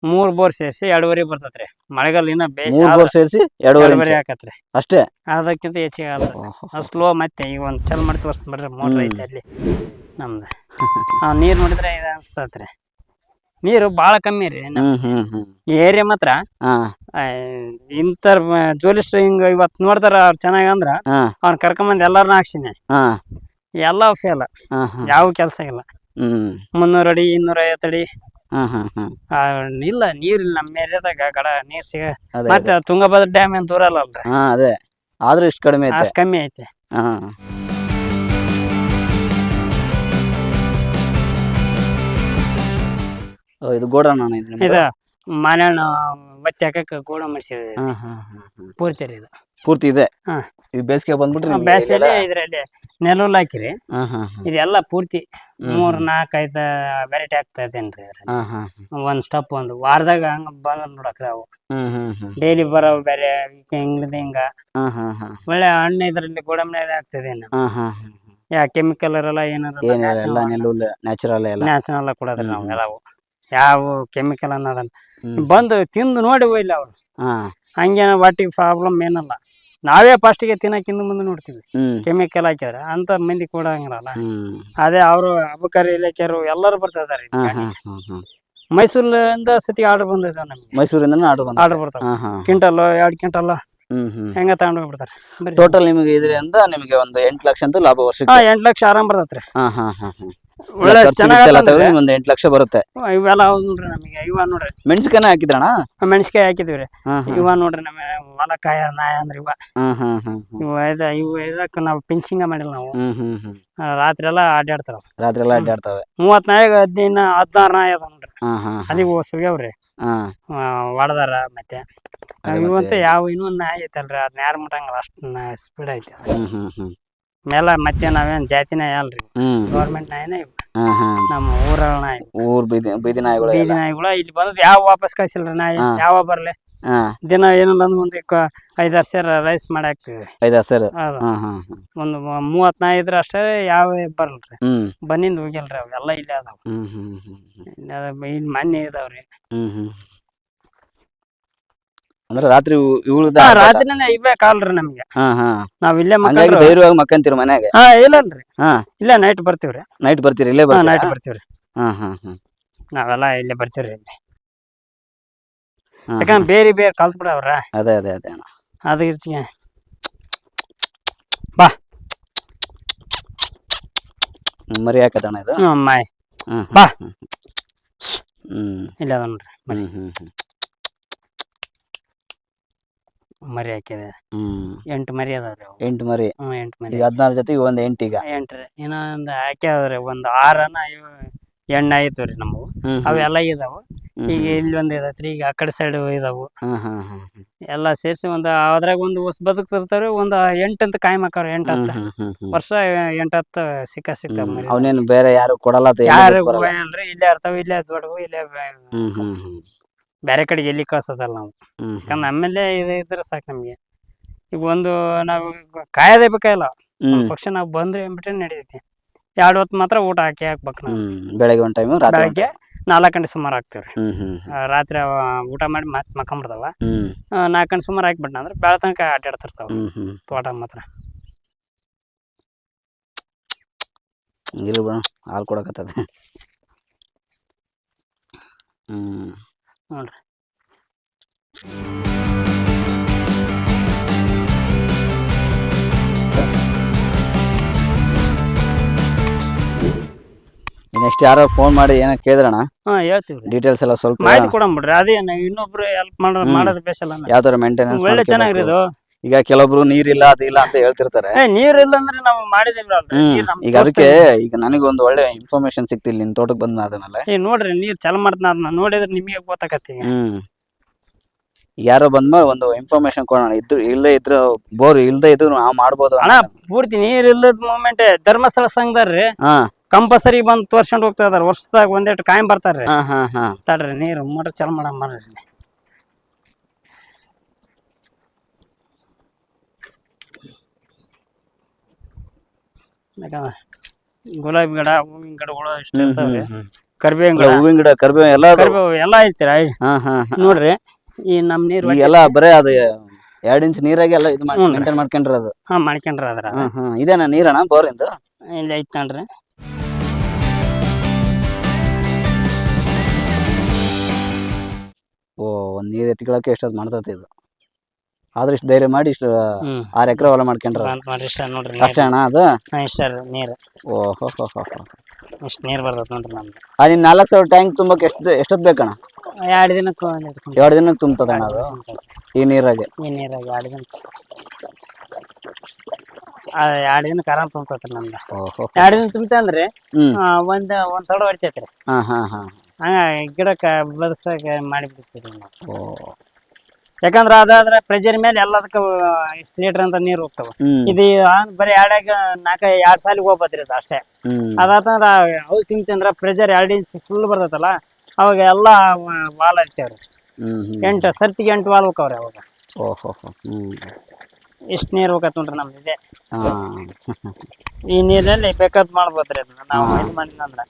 ಮೂರ್ ಬೋರ್ ಸೇರಿಸಿ ಎರಡುವರೆ ಬರ್ತೈತ್ರಿ. ಮಳೆಗಾಲ ಇನ್ನ ಬೇಸ್ ಮೂರ್ ಬೋರ್ ಸೇರಿಸಿ ಎರಡೂವರೆ ಹಾಕತ್ರಿ. ಅಷ್ಟೇ? ಅದಕ್ಕಿಂತ ಹೆಚ್ಚಿಗೆ ಆಗಲ್ಲ ಸ್ಲೋ ಮತ್ತೆ ಈಗ ಒಂದ್ ಚಲ್ ಮಾಡಿ ತೋರಿಸ್ತೀನಿ ಬರ್ರಿ ಮೋಟರ್ ಐತೆ ಅಲ್ಲಿ. ನಮ್ದ. ಆ ನೀರ್ ನೋಡಿದ್ರೆ ಇದು ಅನ್ಸ್ತತ್ರಿ. ನೀರು ಬಾಳ ಕಮ್ಮಿ ರೀ ಏರಿಯಾ ಮಾತ್ರ ಇಂತರ್ ಜೋಲಿಸ್ಟ್ರು ಹಿಂಗ ಇವತ್ ನೋಡ್ತಾರ ಅವ್ರ ಚೆನ್ನಾಗಂದ್ರ ಅವ್ನ ಕರ್ಕೊಂಬಂದ್ ಎಲ್ಲಾರನ್ನ ಹಾಕ್ಸಿನಿ. ಎಲ್ಲ ಫೇಲ್ ಯಾವ ಕೆಲಸ ಇಲ್ಲ. ಮುನ್ನೂರು ಅಡಿ ಇನ್ನೂರ ಐವತ್ತು ಅಡಿ. ಹಾ ಹಾ ಹಾ. ಆ, ಇಲ್ಲ ನೀರಿಲ್ಲ ನಮ್ಮ ಏರಿಯಾದಾಗ ಕಡ ನೀರ್ ಸಿಗ ಅದೇ. ಮತ್ತೆ ತುಂಗಭದ್ರಾ ಡ್ಯಾಮ್ ಏನ್ ದೂರ ಅಲ್ಲ ಹಾ ಅದೇ. ಆದ್ರೂ ಇಷ್ಟು ಕಡಿಮೆ ಐತೆ. ಅಷ್ಟ್ ಕಮ್ಮಿ ಐತೆ. ಹಾ. ಓ, ಇದು ಗೋಡೌನ್ ಅಣ್ಣ ಇದು ನಿಮ್ದು? ಇದು ಮಾನ್ಯಣ್ಣ ಬತ್ತಿ ಹಾಕಕ್ಕೆ ಗೋಡ ಮಾಡಿಸಿದ್ವಿ. ಹಾ ಹಾ ಹಾ ಹಾ. ಪೂರ್ತಿ ರೀ ಇದು. ಪೂರ್ತಿ ಇದೆ ಹಾ. ಈ ಬೇಸಿಗೆ ಬಂದ್ಬಿಟ್ರೆ ಇದೆಲ್ಲ- ಇದ್ರಲ್ಲಿ ನೆಲುಲ್ ಹಾಕಿರಿ ಹಾ ಹಾ ಹಾ. ಇದೆಲ್ಲ ಪೂರ್ತಿ. ಮೂರ್ ನಾಲ್ಕು ಐದು ವೆರೈಟಿ ಆಗ್ತಾ ಇದೇನ್ರಿ ಇದ್ರಲ್ಲಿ ಹಾ ಹಾ ಹಾ. ಒಂದ್ ಸ್ಟಪ್ ಒಂದು ವಾರದಾಗ ಹಂಗ ಬಂದ್ ನೋಡಕ್ರಿ ಅವು ಹ್ಮ್ ಹ್ಮ್ ಹ್ಮ್. ಡೈಲಿ ಬರೋ ಬೇರೆ ಹಿಂಗ್ಲಿದ ಹಿಂಗ ಹಾ ಹಾ ಹಾ. ಒಳ್ಳೆ ಹಣ್ಣು ಇದ್ರಲ್ಲಿ ಗೋಡಂಬಿ ಆಗ್ತದೆ ಹಾ ಹಾ ಹಾ. ಯಾ ಕೆಮಿಕಲ್ ಇರಲ್ಲ ಏನಿಲ್ಲ ಎಲ್ಲ ನ್ಯಾಚುರಲ್ ಎಲ್ಲ ನ್ಯಾಚುರಲ್ ಕೊಡೋದ್ರಿ ನಾವು. ಎಲ್ಲವು ಯಾವ ಕೆಮಿಕಲ್ ಅನ್ನೋದನ್ನ ಹ್ಮ್. ಬಂದು ತಿಂದು ನೋಡಿ ಹೋಯ್ಲಿ ಅವ್ರು ಹಾ ಹಂಗೇನ ಹೊಟ್ಟಿಗೆ ಪ್ರಾಬ್ಲಮ್ ಏನಲ್ಲ. ನಾವೇ ಫಸ್ಟಿಗೆ ತಿನ್ನಕ್ ಹಿಂದೆ ಮುಂದೆ ನೋಡ್ತೀವಿ. ಹ್ಮ್. ಕೆಮಿಕಲ್ ಹಾಕಿದ್ರೆ ಅಂತ ಮಂದಿ ಕೂಡ ಹ್ಮ್. ಅದೇ ಅವರು ಅಬಕಾರಿ ಇಲಾಖೆಯವರು ಎಲ್ಲರೂ ಬರ್ತಾ ಇದಾರೆ ಹಾ ಹಾ ಹಾ ಹಾ. ಮೈಸೂರಿಂದ ಸತಿ ಆರ್ಡರ್ ಬಂದಿದೆ ನಮ್ಗೆ. ಮೈಸೂರಿಂದ ಆರ್ಡರ್ ಬಂದ ಆರ್ಡರ್ ಬರ್ತಾರೆ ಹಾ ಹಾ. ಕ್ವಿಂಟಲ್ ಎರಡು ಕ್ವಿಂಟಲ್ ಹ್ಮ್ ಹ್ಮ್. ಹೆಂಗ ತಗೊಂಡ್ ಹೋಗ್ಬಿಡ್ತಾರೆ. ಬರೀ ಟೋಟಲ್ ನಿಮಗೆ ಇದರಿಂದ ನಿಮಗೆ ಒಂದು ಎಂಟು ಲಕ್ಷ ಅಂತ ಲಾಭ ಹಾ ವರ್ಷಕ್ಕೆ ಎಂಟ್ ಲಕ್ಷ ಆರಾಮ್ ಬರ್ತೈತ್ರಿ ಹಾ ಹಾ ಹಾ ಹಾ. ಒಳ್ಳೆ ಒಂದು ಎಂಟು ಲಕ್ಷ ಬರುತ್ತೆ. ಇವೆಲ್ಲ ಹೌದ್ ನೋಡ್ರಿ ನಮಗೆ ಇವ ನೋಡ್ರಿ. ಮೆಣಸಿನಕಾಯಿ ಹಾಕಿದ್ರಣ ಮೆಣಸಿಕಾಯಿ ಹಾಕಿದ್ವಿ ರೀ. ಇವ ನೋಡ್ರಿ ನಮ್ಮ ಹೊಲಕಾಯ ನಾಯ ಅಂದ್ರ ಇವ. ಇವ ಇದ ಇವು ಇದಕ್ಕೆ ನಾವು ಪಿನ್ಸಿಂಗ ಮಾಡಿಲ್ಲ ನಾವು. ರಾತ್ರಿ ಎಲ್ಲ ಅಡ್ಡಾಡ್ತಾರ ರಾತ್ರಿ ಎಲ್ಲ ಅಡ್ಡಾಡ್ತಾವೆ ಮೂವತ್ ನಾಯಿಗ ಹದಿನೈದು ಹದಿನಾರು ನಾಯಿ ಅದ ನೋಡ್ರಿ. ಅಲ್ಲಿಗೆ ಹೋಗಿ ಹಾ. ಹೊಡೆದಾರ ಮತ್ತೆ. ಇವಂತ ಯಾವ ಇನ್ನೊಂದ್ ನಾಯಿ ಐತಲ್ರಿ ಅದನ್ನ ಯಾರು ಮುಟ್ಟಂಗಲ್ಲ ಅಷ್ಟು ಸ್ಪೀಡ್ ಐತಿ. ಮೇಲೆ ಮತ್ತೆ ನಾವೇನ್ ಜಾತಿ ನಾಯಿ ಅಲ್ರಿ. ಹ್ಮ್. ಗೌರ್ಮೆಂಟ್ ನಾಯಿನೇ ಇವು ನಮ್ಮ ಊರ ನಾಯಿ. ಊರ್ ಬೀದಿ ಬೀದಿ ನಾಯಿಗಳು ಬೀದಿ ನಾಯಿಗಳು ಇಲ್ಲಿ ಬಂದ್ ಯಾವ ವಾಪಸ್ ಕಳ್ಸಿಲ್ರಿ ನಾಯಿ? ಹಾ. ಯಾವ ಬರ್ಲಿ? ಹಾ. ದಿನ ಏನಿಲ್ಲ ಅಂದ್ರೆ ಒಂದು ಕ- ಐದಾರು ಸೇರ್ ರೈಸ್ ಮಾಡಿ ಹಾಕ್ತಿವಿ ಐದು ಹಾ ಹಾ ಹಾ. ಒಂದು ಮ- ಮೂವತ್ತ್ ನಾಯಿ ಇದ್ರೆ ಅಷ್ಟೇ ಯಾವ ಬರಲ್ರಿ. ಹ್ಮ್. ಬನ್ನಿಂದ ಹೋಗಿಲ್ರಿ ಅವೆಲ್ಲ ಇಲ್ಲೇ ಅದಾವ. ಹ್ಮ್ ಹ್ಮ್ ಹ್ಮ್ ಹ್ಮ್. ಇಲ್ಲಿ ಮೊನ್ನೆ ಇದಾವ್ರಿ. ಹ್ಮ್ ಹ್ಮ್. ಅಂದ್ರೆ ರಾತ್ರಿ ಇವು- ರಾತ್ರಿ ಹಾ? ರಾತ್ರಿನೇ ಇವೇ ಕಾಲ್ರಿ ನಮ್ಗೆ. ಹಾ ಹಾ. ನಾವ್ ಇಲ್ಲೇ ಹಂಗಾಗಿ ಮಕ್ಕಳ್ರಿ ಧೈರ್ಯವಾಗಿ ಮಕ್ಕಂತೀರಿ ಮನ್ಯಾಗ? ಹಾ ಇಲ್ಲನ್ರಿ ಹಾ. ಇಲ್ಲೇ ನೈಟ್ ಬರ್ತೀವ್ರಿ. ನೈಟ್ ಬರ್ತೀರಿ ಇಲ್ಲೇ ಹಾ ಬರ್ತೀರಾ ನೈಟ್ ಬರ್ತೀವ್ರಿ. ಹಾ ಹಾ ಹಾ. ನಾವೆಲ್ಲ ಇಲ್ಲೇ ಬರ್ತೀವ್ರಿ ಇಲ್ಲಿ. ಹಾ, ಯಾಕಂದ್ರೆ ಬೇರೆ ಬೇರೆ ಕಲ್ತ್ ಬಿಡವ್ರ. ಅದೇ ಅದೇ ಅದೇ ಅಣ್ಣ. ಅದು ಇರ್ಚಿಗೆ. ಹ್ಮ್, ಮರಿ ಹಾಕದಣ್ಣ ಇದು? ಹ್ಮ್ ಮಾಯ್. ಹ್ಮ್ ಬಾ. ಹ್ಮ್ ಹ್ಮ್. ಇಲ್ಲ ನೋಡ್ರಿ ಹ್ಮ್ ಹ್ಮ್ ಹ್ಮ್. ಮರಿ ಹಾಕಿದೆ. ಹ್ಮ್. ಎಂಟು ಮರಿ ಅದಾವ್ರಿ ಅವು. ಎಂಟು ಮರಿ. ಎಂಟು ಮರಿ. ಈಗ ಹದಿನಾರು ಜೊತೆ ಒಂದು ಒಂದ್ ಎಂಟು ಈಗ. ಎಂಟ್ರಿ. ಇನ್ನೊಂದು ಹಾಕ್ಯಾವ್ರಿ ಒಂದು ಆರನ ಇವು ಎಣ್ಣೆ ಆಯ್ತು ರೀ ಹ್ಮ್ ಅವೆಲ್ಲ ಇದಾವು. ಹ್ಮ್ ಈಗ ಇಲ್ಲಿ ಒಂದ್ ಇದೈತ್ರಿ. ಈಗ ಆ ಕಡೆ ಸೈಡ್ ಇದಾವು. ಹ್ಮ್ ಹ್ಮ್ ಹ್ಮ್ ಹ್ಮ್. ಎಲ್ಲ ಸೇರಿಸಿ ಒಂದು ಅದ್ರಾಗ ಒಂದು ಹೊಸ ಬದುಕ್ತಿರ್ತಾವ್ರಿ ಒಂದು ಎಂಟು ಅಂತ ಕಾಯಂ ಹಾಕವ್ರಿ. ಎಂಟು ಅಂತ ಹತ್ತು. ಹ್ಮ್ ಹ್ಮ್ ಹ್ಮ್. ವರ್ಷ ಎಂಟು ಹತ್ತು ಸಿಕ್ಕ ಹ್ಮ್. ಮರಿ. ಅವನೇನು ಬೇರೆ ಯಾರು ಕೊಡಲ್ಲ ಎಲ್ಲಿ ಯಾರು ಇಲ್ಲೇ ಇರ್ತಾವ. ಇಲ್ಲೇ ದೊಡ್ಡವು ಇಲ್ಲೇ ಬ- ಹ್ಮ್ ಹ್ಮ್ ಹ್ಮ್. ಬೇರೆ ಕಡೆ ಎಲ್ಲಿ ಕಳ್ಸೋದಲ್ಲ ನಾವು. ಯಾಕಂದ್ರೆ ನಮ್ಮಲ್ಲೇ ಇದು ಇದ್ರೆ ಸಾಕು ನಮಗೆ. ಈಗ ಒಂದು ನಾವು ಕಾಯದೇ ಬೇಕಾಗಿಲ್ಲ. ಒಂದ್ ಪಕ್ಷ ನಾವು ಬಂದ್ರೆ ಅಂದ್ಬಿಟ್ರೆ ನಡೀತೈತಿ. ಎರಡು ಹೊತ್ತು ಮಾತ್ರ ಊಟ ಹಾಕಿ ಹಾಕ್ಬೇಕು ನಾವು. ಬೆಳಗ್ಗೆ ಒಂದು ಟೈಮ್ ಬೆಳಗ್ಗೆ ನಾಲ್ಕು ಗಂಟೆ ಸುಮಾರು ಹಾಕ್ತೀವ್ರಿ. ರಾತ್ರಿ ಊಟ ಮಾಡಿ ಮತ್ತೆ ಮಕ್ಕಂಬಿಡ್ತಾವ ನಾಲ್ಕು ಗಂಟೆ ಸುಮಾರು ಹಾಕ್ಬಿಟ್ಟು ಅಂದ್ರೆ ಬೆಳ ತನಕ ಅಡ್ಡಾಡ್ತಿರ್ತಾವ ತೋಟ ಮಾತ್ರ. ಇರು ಬಿಡು ಹಾಲು ಕೊಡಕತ್ತದ. ಹ್ಮ್. ನೋಡ್ರಿ. ನೆಕ್ಸ್ಟ್ ಯಾರೋ ಫೋನ್ ಮಾಡಿ ಏನೋ ಕೇಳಿದ್ರಣ ಹಾ ಹೇಳ್ತೀವ್ರಿ. ಡೀಟೇಲ್ಸ್ ಎಲ್ಲ ಸ್ವಲ್ಪ ಮಾಹಿತಿ ಕೊಡಂಬಿಡ್ರಿ ಅದೇ ಇನ್ನೊಬ್ರು ಹೆಲ್ಪ್ ಮಾಡೋದು. ಮಾಡೋದು ಬೇಸಲ್ಲ ಯಾವ ತರ ಮೇಂಟೆನೆನ್ಸ್ ಒಳ್ಳೆ ಚೆನ್ನಾಗಿರೋದು ಈಗ ಕೆಲವೊಬ್ರು ನೀರಿಲ್ಲ ಅದು ಇಲ್ಲ ಅಂತ ಹೇಳ್ತಿರ್ತಾರೆ. ನೀರ್ ಇಲ್ಲ ಅಂದ್ರೆ ನಾವು ಈಗ ಅದಕ್ಕೆ ಈಗ ನನಗೊಂದು ಒಳ್ಳೆ ಇನ್ಫಾರ್ಮೇಶನ್ ಸಿಕ್ತಿಲ್ಲ ನಿನ್ ತೋಟಕ್ಕೆ ಬಂದ ಆದ್ಮೇಲೆ ಏ ನೋಡ್ರಿ ನೀರ್ ಚಲ ಮಾಡ್ತಾನ ಅದನ್ನ ನೋಡಿದ್ರೆ ನಿಮಗೆ ಹ್ಮ್. ಯಾರೋ ಬಂದ್ಮೇಲೆ ಒಂದು ಇನ್ಫಾರ್ಮೇಶನ್ ಕೊಡೋಣ. ಇದ್ರು ಇಲ್ಲೇ ಇದ್ರು ಬೋರ್ ಇಲ್ದೇ ಇದ್ರು ನಾವು ಮಾಡ್ಬೋದು ಅಣ್ಣ ಪೂರ್ತಿ ನೀರ್ ಇಲ್ಲದ ಮೂಮೆಂಟ್ ಧರ್ಮಸ್ಥಳ ಸಂಘದಾರ್ರಿ ಹಾ. ಕಂಪಲ್ಸರಿ ಬಂದ್ ತೋರ್ಸ್ಕೊಂಡ್ ಹೋಗ್ತಾ ಇದಾರೆ. ವರ್ಷದಾಗ ಒಂದೇಟ್ ಕಾಯಂ ಬರ್ತಾರ್ರಿ. ಹಾ ಹಾ ಹಾ. ತಡ್ರಿ ನೀರು ಮೋಟರ್ ಚಲ ಮಾಡ ಮಾಡ್ರಿ ಯಾಕಂದ್ರೆ ಗುಲಾಬಿ ಗಿಡ ಹೂವಿನ ಗಿಡಗಳು ಇಷ್ಟ ಇರ್ತಾವ್ರಿ. ಕರಿಬೇವಿನ ಗಿಡ ಹೂವಿನ ಗಿಡ ಕರಿಬೇವು ಎಲ್ಲ. ಕರಿಬೇವು ಎಲ್ಲ ಐತಿರ ಹಾ ಹಾ ಹಾ. ನೋಡ್ರಿ ಈ ನಮ್ ನೀರ್ ಎಲ್ಲ ಬರೇ ಅದು ಎರಡ್ ಇಂಚ್ ನೀರಾಗೆ ಎಲ್ಲ ಇದು. ಮೇಂಟೈನ್ ಮಾಡ್ಕೊಂಡ್ರಿ ಅದು ಹಾ ಮಾಡ್ಕೊಂಡ್ರ ಅದ್ರ ಇದೇನಾ ನೀರಣ್ಣ ಬೋರಿಂದ ಇಲ್ಲಿ ಐತ್ ನೋಡ್ರಿ ಓ ಒಂದ್ ನೀರ್ ಎತ್ಕೊಳಕ್ಕೆ ಎಷ್ಟೊತ್ತು ಮಾಡ್ತೈತಿ ಇದು ಆದ್ರೆ ಇಷ್ಟು ಧೈರ್ಯ ಮಾಡಿ ಇಷ್ಟು ಹ್ಮ್. ಆರ್ ಎಕರೆ ಹೊಲ ಮಾಡ್ಕೊಂಡ್ರ. ಬಂದ್ ಇಷ್ಟ ನೋಡ್ರಿ ಅಷ್ಟೇ ಅಣ್ಣ ಅದು? ಹಾ ಇಷ್ಟ ರೀ ನೀರ್. ಓ ಹೋ ಹೋ ಹೋ. ಇಷ್ಟ ನೀರ್ ಬರ್ತೈತಿ ನೋಡ್ರಿ ನಮ್ದು. ನಿನ್ ನಾಲ್ಕು ಸಾವಿರ ಟ್ಯಾಂಕ್ ತುಂಬಕ್ಕೆ ಎಷ್ಟು ಎಷ್ಟೊತ್ತು ಬೇಕಣ್ಣ? ಎರಡು ದಿನಕ್ಕೆ ಒಂದ್ ಎರಡು ದಿನಕ್ಕೆ ತುಂಬ್ತದಣ್ಣ ಅದು? ಈ ನೀರಾಗೆ? ಈ ನೀರಾಗೆ ಎರಡು ದಿನ ಎರಡು ದಿನಕ್ಕೆ ಆರಾಮ್ ತುಂಬ್ತೈತ್ರಿ ನಮ್ದು. ಓಹೋ ಎರಡು ದಿನ ತುಂಬ್ತಂದ್ರಿ ಹ್ಮ್. ಆ, ಒಂದ್ ಒಂದ್ ತೊಡ ಹೊಡಿತೈತ್ರಿ ಹಾ ಹಾ ಹಾ. ಹಂಗ ಗಿಡಕ್ಕೆ ಬದುಕ್ಸಕ್ಕೆ ಮಾಡಿಬಿಡ್ತೀರಿ ಓ ಯಾಕಂದ್ರ ಅದಾದ್ರ ಪ್ರೆಜರ್ ಮೇಲೆ ಎಲ್ಲದಕ್ಕ ಇಷ್ಟು ಲೀಟರ್ ಅಂತ ನೀರು ಹೋಗ್ತಾವ. ಇದು ಬರೀ ಎರಡಾಗ ನಾಲ್ಕ ಎರಡ್ ಸಾಲಿಗೆ ಹೋಗ್ಬೋದ್ರಿ ಅದು ಅಷ್ಟೇ. ಅದಾತಂದ್ರ ಅವು ತಿಂತಂದ್ರ ಪ್ರೆಜರ್ ಎರಡ್ ಇಂಚ್ ಫುಲ್ ಬರ್ತೈತಲ್ಲ ಅವಾಗ ಎಲ್ಲಾ ವಾಲ್ ಹಚ್ತೇವ್ರಿ ಎಂಟು ಸರ್ತಿಗೆ ಎಂಟು ವಾಲ್ ಹೋಗ್ತಾವ್ರಿ ಅವಾಗ. ಓಹೋ ಇಷ್ಟ ನೀರ್ ಹೋಗತ್ ನೋಡ್ರಿ ನಮ್ದು ಇದೆ. ಈ ನೀರಲ್ಲಿ ಬೇಕಾದ್ ಮಾಡ್ಬೋದ್ರಿ ಅದನ್ನ ನಾವು ಇದು ಮಾಡಿದ್ನಂದ್ರ.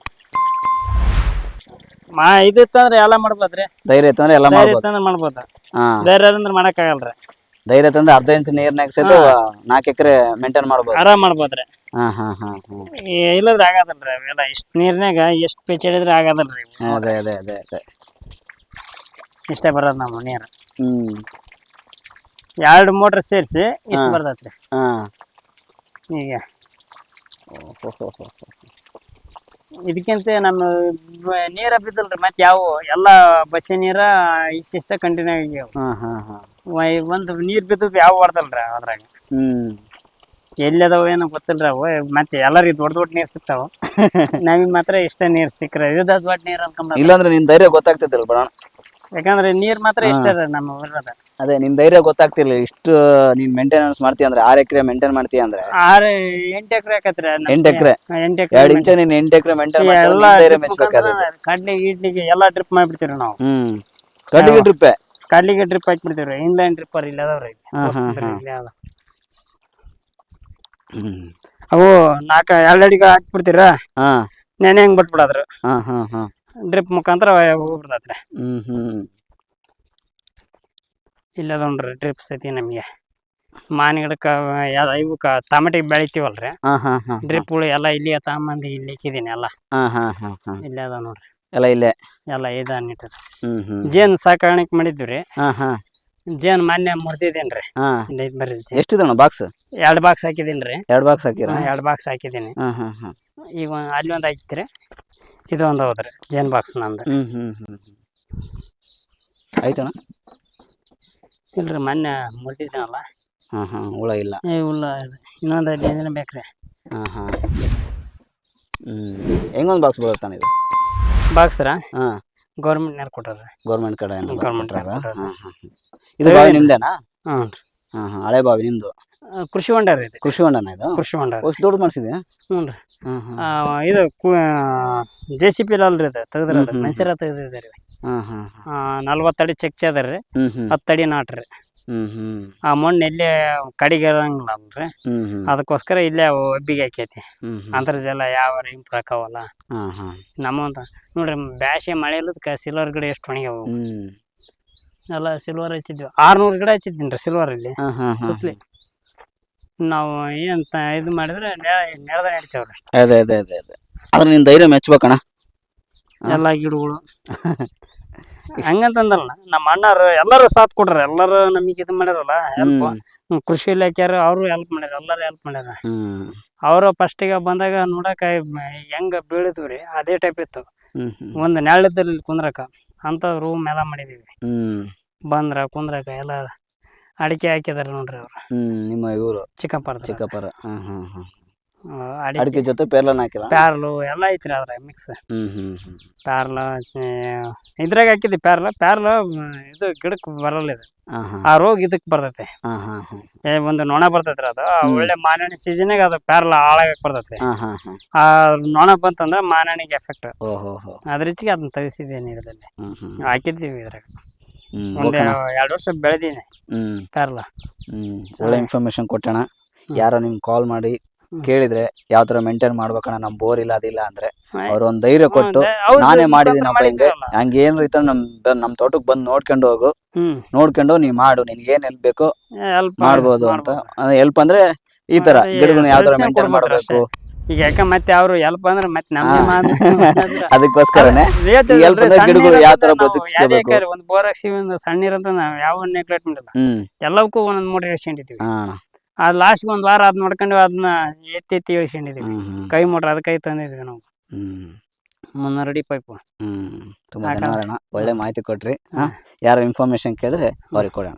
ಮಾ ಇದಿತ್ತಂದ್ರೆ ಎಲ್ಲ ಮಾಡ್ಬೋದ್ರಿ ಧೈರ್ಯ ಇತ್ತಂದ್ರೆ ಎಲ್ಲ ಧೈರ್ಯ ಮಾಡ್ಬೋದು. ಇತ್ತಂದ್ರೆ ಮಾಡ್ಬೋದ? ಹಾ. ಧೈರ್ಯ ಅಂದ್ರೆ ಮಾಡಕ್ ಆಗಲ್ರಿ ಧೈರ್ಯ ತಂದ್ರೆ ಅರ್ಧ ಇಂಚ್ ನೀರ್ನಾಗ ಸಹಿತ ನಾಲ್ಕು ಎಕರೆ ಮೇಂಟೈನ್ ಮಾಡ್ಬೋದು. ಆರಾಮ್ ಮಾಡ್ಬೋದ್ರಿ ಹಾ ಹಾ ಹಾ ಹಾ. ಈ ಇಲ್ಲದ್ರೆ ಆಗದಲ್ರಿ ಅವೆಲ್ಲ. ಇಷ್ಟ್ ನೀರ್ನಾಗ ಎಷ್ಟ್ ಪೆಚ್ಚಿಡಿದ್ರೆ ಆಗದಲ್ರಿ ಇವು. ಅದೇ ಅದೇ ಅದೇ ಅದೇ. ಇಷ್ಟೇ ಬರೋದು ನಮ್ಮ ನೀರು. ಹ್ಮ್. ಎರಡು ಮೋಟ್ರ್ ಸೇರಿಸಿ ಇಷ್ಟು. ಬರ್ತೈತ್ರಿ ಹಾ. ಈಗ ಓಹೋ ಹೋ ಹೋ ಹೋ. ಇದಕ್ಕಿಂತ ನಮ್ಮ ನೀರ ಬಿದ್ದಲ್ರಿ ಮತ್ತೆ ಯಾವ ಎಲ್ಲ ಬಸ್ಸಿ ನೀರ ಇಷ್ಟ ಕಂಟಿನ್ಯೂ ಆಗ್ಯಾವ. ಒಂದು ನೀರ್ ಬಿದ್ದ ಯಾವ ಬರ್ತಲ್ರಿ ಅದ್ರಾಗ? ಹ್ಮ್. ಎಲ್ಲಿ ಅದಾವ ಏನೋ ಗೊತ್ತಿಲ್ರಿ ಅವು ಮತ್ತೆ ಎಲ್ಲರಿಗೆ ದೊಡ್ಡ ದೊಡ್ಡ ನೀರ್ ಸಿಗ್ತಾವ. ನಮಗೆ ಮಾತ್ರ ಇಷ್ಟ ನೀರ್ ಸಿಕ್ಕ್ರೆ. ಇದು ದೊಡ್ಡ ನೀರ್ ಅನ್ಕೊಂಡ್ ಇಲ್ಲಾಂದ್ರೆ ನಿನ್ ಧೈರ್ಯ ಗೊತ್ತಾಗ್ತಿದ್ದಿಲ್ಲ ಬರೋಣ ಯಾಕಂದ್ರೆ ನೀರ್ ಮಾತ್ರ ಇಷ್ಟ ನಮ್ಮ ಅದೇ ನಿನ್ ಧೈರ್ಯ ಗೊತ್ತಾಗ್ತಿರ್ಲಿ ಇಷ್ಟು ನೀನ್ ಮೇಂಟೆನೆನ್ಸ್ ಮಾಡ್ತೀಯ ಅಂದ್ರೆ ಆರ್ ಎಕರೆ ಮೇಂಟೈನ್ ಮಾಡ್ತೀಯ ಅಂದ್ರೆ? ಆರು ಎಂಟು ಎಕರೆ ಆಕತ್ರಿ ಎಂಟ್ ಎಕ್ರೆ? ಎಂಟು ಎರಡ್ ಇಂಚ ನೀನ್ ಎಂಟ್ ಎಕರೆ ಮೇಂಟೈನ್ ಮಾಡ್ತೀಯ ಎಲ್ಲ ಧೈರ್ಯ ಮೆಚ್ಚಬೇಕಾದ್ರೆ ಕಡ್ಲಿ ಇಡ್ಲಿಗೆ ಎಲ್ಲಾ ಡ್ರಿಪ್ ಮಾಡ್ಬಿಡ್ತೀವಿ ನಾವು. ಹ್ಮ್. ಟ್ರಿಪ್ ಟ್ರಿಪ್ಪೆ ಕಡ್ಲಿಗೆ ಡ್ರಿಪ್ ಹಾಕ್ಬಿಡ್ತೀವಿ. ಇನ್ಲೈನ್ ಡ್ರಿಪ್ಪರ್ ಇಲ್ಲ ಅದಾವ್ರಿ ಇಲ್ಲಿ. ಹಾ, ಹಾ, ತೋರ್ಸ್ತಿದ್ರಿ ಹಾ. ಇಲ್ಲಿ ಅದ. ಹ್ಮ್. ಅವು ನಾಲ್ಕ ಎರಡು ಅಡಿಗೆ ಹಾಕ್ಬಿಡ್ತೀರ? ಹಾ. ನೆನೆ ಹೆಂಗ್ ಬಿಟ್ಬಿಡಾದ್ರು ಹಾ ಹಾ ಹಾ. ಡ್ರಿಪ್ ಮುಖಾಂತರ ಹೋಗ್ಬಿಡ್ತೈತ್ರಿ ಹ್ಮ್ ಹ್ಮ್. ಇಲ್ಲ ನೋಡ್ರಿ ಡ್ರಿಪ್ ಸತಿ ನಮಗೆ. ಮಾನ್ ಗಿಡಕ್ಕ ಯಾವ ಇವಕ್ಕ ತಮಟಿಗೆ ಬೆಳಿತೀವಲ್ರಿ. ಹಾ ಹಾ ಹಾ ಡ್ರಿಪ್ಗಳು ಎಲ್ಲ ಇಲ್ಲಿ ತಗೊಂಬಂದು ಇಲ್ಲಿ ಇಕ್ಕಿದೀನಿ ಎಲ್ಲ. ಹಾ ಹಾ ಹಾ ಹಾ. ಇಲ್ಲೇ ಅದಾವ ನೋಡ್ರಿ. ಎಲ್ಲ ಇಲ್ಲೇ. ಎಲ್ಲ ಇದ ಹ್ಮ್ ಹ್ಮ್. ಜೇನ್ ಸಾಕಾಣಿಕೆ ಮಾಡಿದ್ವಿ ರೀ ಹಾ ಹಾ. ಜೇನ್ ಮೊನ್ನೆ ಹಾ. ಇಲ್ಲಿ ಐತ್ ಬರ್ರಿ ಜೇನ್. ಎಷ್ಟಿದಣ್ಣ ಬಾಕ್ಸ್ ಎರಡು ಬಾಕ್ಸ್ ಹಾಕಿದೀನಿ ಎರಡ್ ಬಾಕ್ಸ್ ಹಾಕಿರ? ಎರಡು ಬಾಕ್ಸ್ ಹಾಕಿದ್ದೀನಿ ಹಾ ಹಾ ಹಾ. ಈಗ ಒಂದ್- ಅಲ್ಲಿ ಒಂದು ಹಾಕಿತ್ರಿ ಇದು ಒಂದು ಹೋದ್ರೆ ಜೇನ್ ಬಾಕ್ಸ್ ನಂದು. ಹ್ಮ್ ಹ್ಮ್ ಹ್ಮ್ ಹ್ಮ್. ಆಯ್ತಣ್ಣ? ಇಲ್ರಿ ಮೊನ್ನೆ ಮುರ್ದಿದ್ದೀನಲ್ಲ? ಹಾ ಹಾ ಹುಳ ಇಲ್ಲ. ಏ ಇಲ್ಲ ಇನ್ನೊಂದು ಹದಿನೈದು ದಿನ ಬೇಕ್ರಿ. ಹಾ ಹೆಂಗೊಂದು ಬಾಕ್ಸ್ ಬರುತ್ತಾನೆ ಇದು? ಬಾಕ್ಸ್ರ ಹಾ. ಗೌರ್ಮೆಂಟ್ನವ್ರು ಕೊಟ್ಟದ್ರಿ ಗೌರ್ಮೆಂಟ್ ಕಡೆ ಗೌರ್ಮೆಂಟ್? ಕೊಟ್ಟಾರ. ಹಾ. ಇದು ಬಾವಿ ನಿಮ್ದೇನಾ? ಹ್ಞೂ ಹಾ ಹಾ ಹಳೆ ಬಾವಿ ನಿಮ್ದು? ಕೃಷಿ ಹೊಂಡ ರೀ ಇದು. ಕೃಷಿ ಹೊಂಡನ ಇದು? ಕೃಷಿ ಹೊಂಡ ಅಷ್ಟು ದೊಡ್ಡ ಮಾಡಿಸಿದ್ಯಾ? ಹ್ಞೂ ರೀ ಇದು ಜೆ ಸಿ ಪಿ ಅಲ್ರಿ ಇದು ತೆಗ್ದಿರೋದು ಮೈಸೂರ ತೆಗ್ದಿದೆ ರೀ ಹಾ ಹಾ ಹಾ. ಅಡಿ ಚೆಕ್ ಅದ ರೀ ಅಡಿ ನಾಟ್ರಿ. ಆ ಮಣ್ಣು ಇಲ್ಲೇ ಕಡಿಗಿರಂಗಿಲ್ಲ ಅಲ್ರಿ. ಅದಕ್ಕೋಸ್ಕರ ಇಲ್ಲೇ ಒಬ್ಬಿಗೆ ಹಾಕೈತಿ. ಅಂತರ್ಜಲ ಯಾವ ಇಂಪ್ರೂವ್ ಆಕಾವಲ್ಲ ನಮ್ಮಂತ ನೋಡ್ರಿ ಬ್ಯಾಸೆ ಮಳೆ ಇಲ್ಲದಕ್ಕೆ ಸಿಲ್ವರ್ ಗಿಡ ಎಷ್ಟು ಒಣಗ್ಯಾವ ಎಲ್ಲ ಸಿಲ್ವರ್ ಹಚ್ಚಿದ್ವಿ. ಆರ್ನೂರು ಗಿಡ ಹಚ್ಚಿದ್ದೀನಿ ರೀ ಸಿಲ್ವರ್ ಇಲ್ಲಿ ಸುತ್ತಲಿ ನಾವು ಏನ್ ತ- ಇದು ಮಾಡಿದ್ರೆ ನೆಲದ ನಡಿತೇವ್ರಿ. ಅದೇ ಅದೇ ಅದೇ ಅದೇ. ಆದ್ರೆ ನಿನ್ ಧೈರ್ಯ ಮೆಚ್ಬೇಕಣ್ಣ. ಎಲ್ಲ ಗಿಡಗಳು. ಹಂಗಂತಂದಲ್ಲ ನಮ್ಮ ಅಣ್ಣರು ಎಲ್ಲರೂ ಸಾಥ್ ಕೊಡ್ರಿ ಎಲ್ಲರೂ ನಮಗೆ ಇದು ಮಾಡ್ಯಾರಲ್ಲ ಹೆಲ್ಪ್ ಕೃಷಿ ಇಲಾಖೆಯವರು ಅವರು ಹೆಲ್ಪ್ ಮಾಡ್ಯಾರ ಎಲ್ಲರೂ ಹೆಲ್ಪ್ ಮಾಡ್ಯಾರ ಅವರು ಫಸ್ಟಿಗೆ ಬಂದಾಗ ನೋಡಕ ಹೆಂಗ ಬೀಳಿದ್ವಿ ಅದೇ ಟೈಪ್ ಇತ್ತು. ಒಂದು ನೆರಳಿದ್ದಲ್ಲಿ ಕುಂದ್ರಕ ಅಂತ ರೂಮ್ ಎಲ್ಲ ಮಾಡಿದೀವಿ. ಬಂದ್ರ ಕುಂದ್ರಕ ಎಲ್ಲ ಅಡಿಕೆ ಹಾಕಿದಾರೆ ನೋಡ್ರಿ ಅವ್ರು. ಹ್ಮ್ ನಿಮ್ಮ ಇವರು. ಚಿಕ್ಕಪ್ಪರ. ಚಿಕ್ಕಪ್ಪರ ಅಡಿಕೆ. ಅಡಿಕೆ ಜೊತೆ ಪೇರ್ಲನ್ ಹಾಕಿಲ್ಲ? ಪ್ಯಾರ್ಲು ಎಲ್ಲ ಐತ್ರಿ ಅದ್ರ ಮಿಕ್ಸ್ ಹ್ಮ್ ಹ್ಮ್ ಹ್ಮ್. ಪ್ಯಾರ್ಲ ಇದ್ರಾಗ ಹಾಕಿದ್ವಿ ಪ್ಯಾರ್ಲ. ಪ್ಯಾರ್ಲ ಇದು ಗಿಡಕ್ಕೆ ಬರಲ್ಲ ಇದು. ಹಾ ಹಾ. ಆ ರೋಗ ಇದಕ್ಕೆ ಬರ್ತೈತಿ. ಹಾ ಹಾ ಹಾ. ಏ, ಒಂದು ನೊಣ ಬರ್ತೈತ್ರಿ ಅದು. ಆ ಒಳ್ಳೆ ಮಾನಣಿ ಸೀಸನ್ಯಾಗ ಅದು ಪ್ಯಾರ್ಲ ಹಾಳಾಗಕ್ ಬರ್ತೈತಿ. ಹಾ ಹಾ ಹಾ. ಆ ನೊಣ ಬಂತಂದ್ರ ಮಾನಣಿಗೆ ಎಫೆಕ್ಟ್ ಅದ್ರ ಹೋ ಅದ್ರೀಚಿಗೆ ಅದನ್ನ ತೆಗಿಸಿದ್ದೇನೆ ಇದರಲ್ಲಿ. ಹ್ಮ್ ಹ್ಮ್. ಹಾಕಿದ್ದೀವಿ ಇದ್ರಾಗ. ಒಂದ್ ಎರಡು ವರ್ಷ ಬೆಳೆದೀನಿ. ಹ್ಮ್. ಪ್ಯಾರ್ಲ ಹ್ಮ್. ಒಳ್ಳೆ ಇನ್ಫಾರ್ಮೇಶನ್ ಕೊಟ್ಟಣ. ಯಾರೋ ನಿಮ್ಗೆ ಕಾಲ್ ಮಾಡಿ ಕೇಳಿದ್ರೆ ಯಾವ ತರ ಮೇಂಟೈನ್ ಮಾಡ್ಬೇಕಣ್ಣ ನಮ್ ಬೋರ್ ಇಲ್ಲ ಅದಿಲ್ಲ ಅಂದ್ರೆ. ಅವ್ರ ಒಂದ್ ಧೈರ್ಯ ಕೊಟ್ಟು ನಾನೇ ಮಾಡಿದೀನಿ ಮಾಡಿದೀನಪ್ಪ ಹಿಂಗೆ ಮಾಡಿದ್ದೀವಲ್ಲ. ಹಂಗೆ ಏನ್ ರೈತ ನಮ್ ನಮ್ ತೋಟಕ್ ಬಂದ್ ನೋಡ್ಕೊಂಡು ಹೋಗು. ನೋಡ್ಕೊಂಡು ನೀ ಮಾಡು ನಿನ್ಗೆ ಏನ್ ಹೆಲ್ಪ್ ಬೇಕು ಮಾಡ್ಬೋದು ಅಂತ. ಹೆಲ್ಪ್ ಅಂದ್ರೆ ಈ ತರ ಗಿಡಗಳನ್ನ ಯಾವ ತರ ಮೇಂಟೈನ್ ಮಾಡ್ಬೇಕು. ಈಗ ಯಾಕ ಮತ್ತೆ ಅವ್ರು ಹೆಲ್ಪ್ ಅಂದ್ರೆ ಮತ್ತೆ ನಮ್ಗೆ ಅದಕ್ಕೋಸ್ಕರನೇ ಗಿಡಗಳು ಯಾವ ತರ. ಒಂದು ಬೋರ್ ಹಾಕ್ಸಿವಿ ಒಂದು ಸಣ್ಣ ನೀರಂತ ನಾವ್ ಯಾವ ನೆಗ್ಲೆಕ್ಟ್ ಮಾಡಿಲ್ಲ. ಎಲ್ಲವಕ್ಕೂ ಒಂದೊಂದು ಮೂಟೆ ಇಳಿಸ್ಕೊಂಡಿದ್ದೀವಿ ಹಾ. ಆ ಲಾಸ್ಟ್ ಒಂದ್ ವಾರ ಅದ್ ನೋಡ್ಕೊಂಡು ಅದನ್ನ ಎತ್ತಿ ಎತ್ತಿ ಹ್ಮ್ ಕೈ ಮೋಟ್ರ್ ಅದ್ ಕೈ ತಂದಿದ್ವಿ ನಾವು. ಮುನ್ನೂರು ಅಡಿ ಪೈಪು. ತುಂಬಾ ಧನ್ಯವಾದ ಒಳ್ಳೆ ಮಾಹಿತಿ ಕೊಟ್ರಿ. ಯಾರು ಇನ್ಫಾರ್ಮೇಶನ್ ಕೇಳಿದ್ರೆ ಅವ್ರಿಗೆ ಕೊಡೋಣ.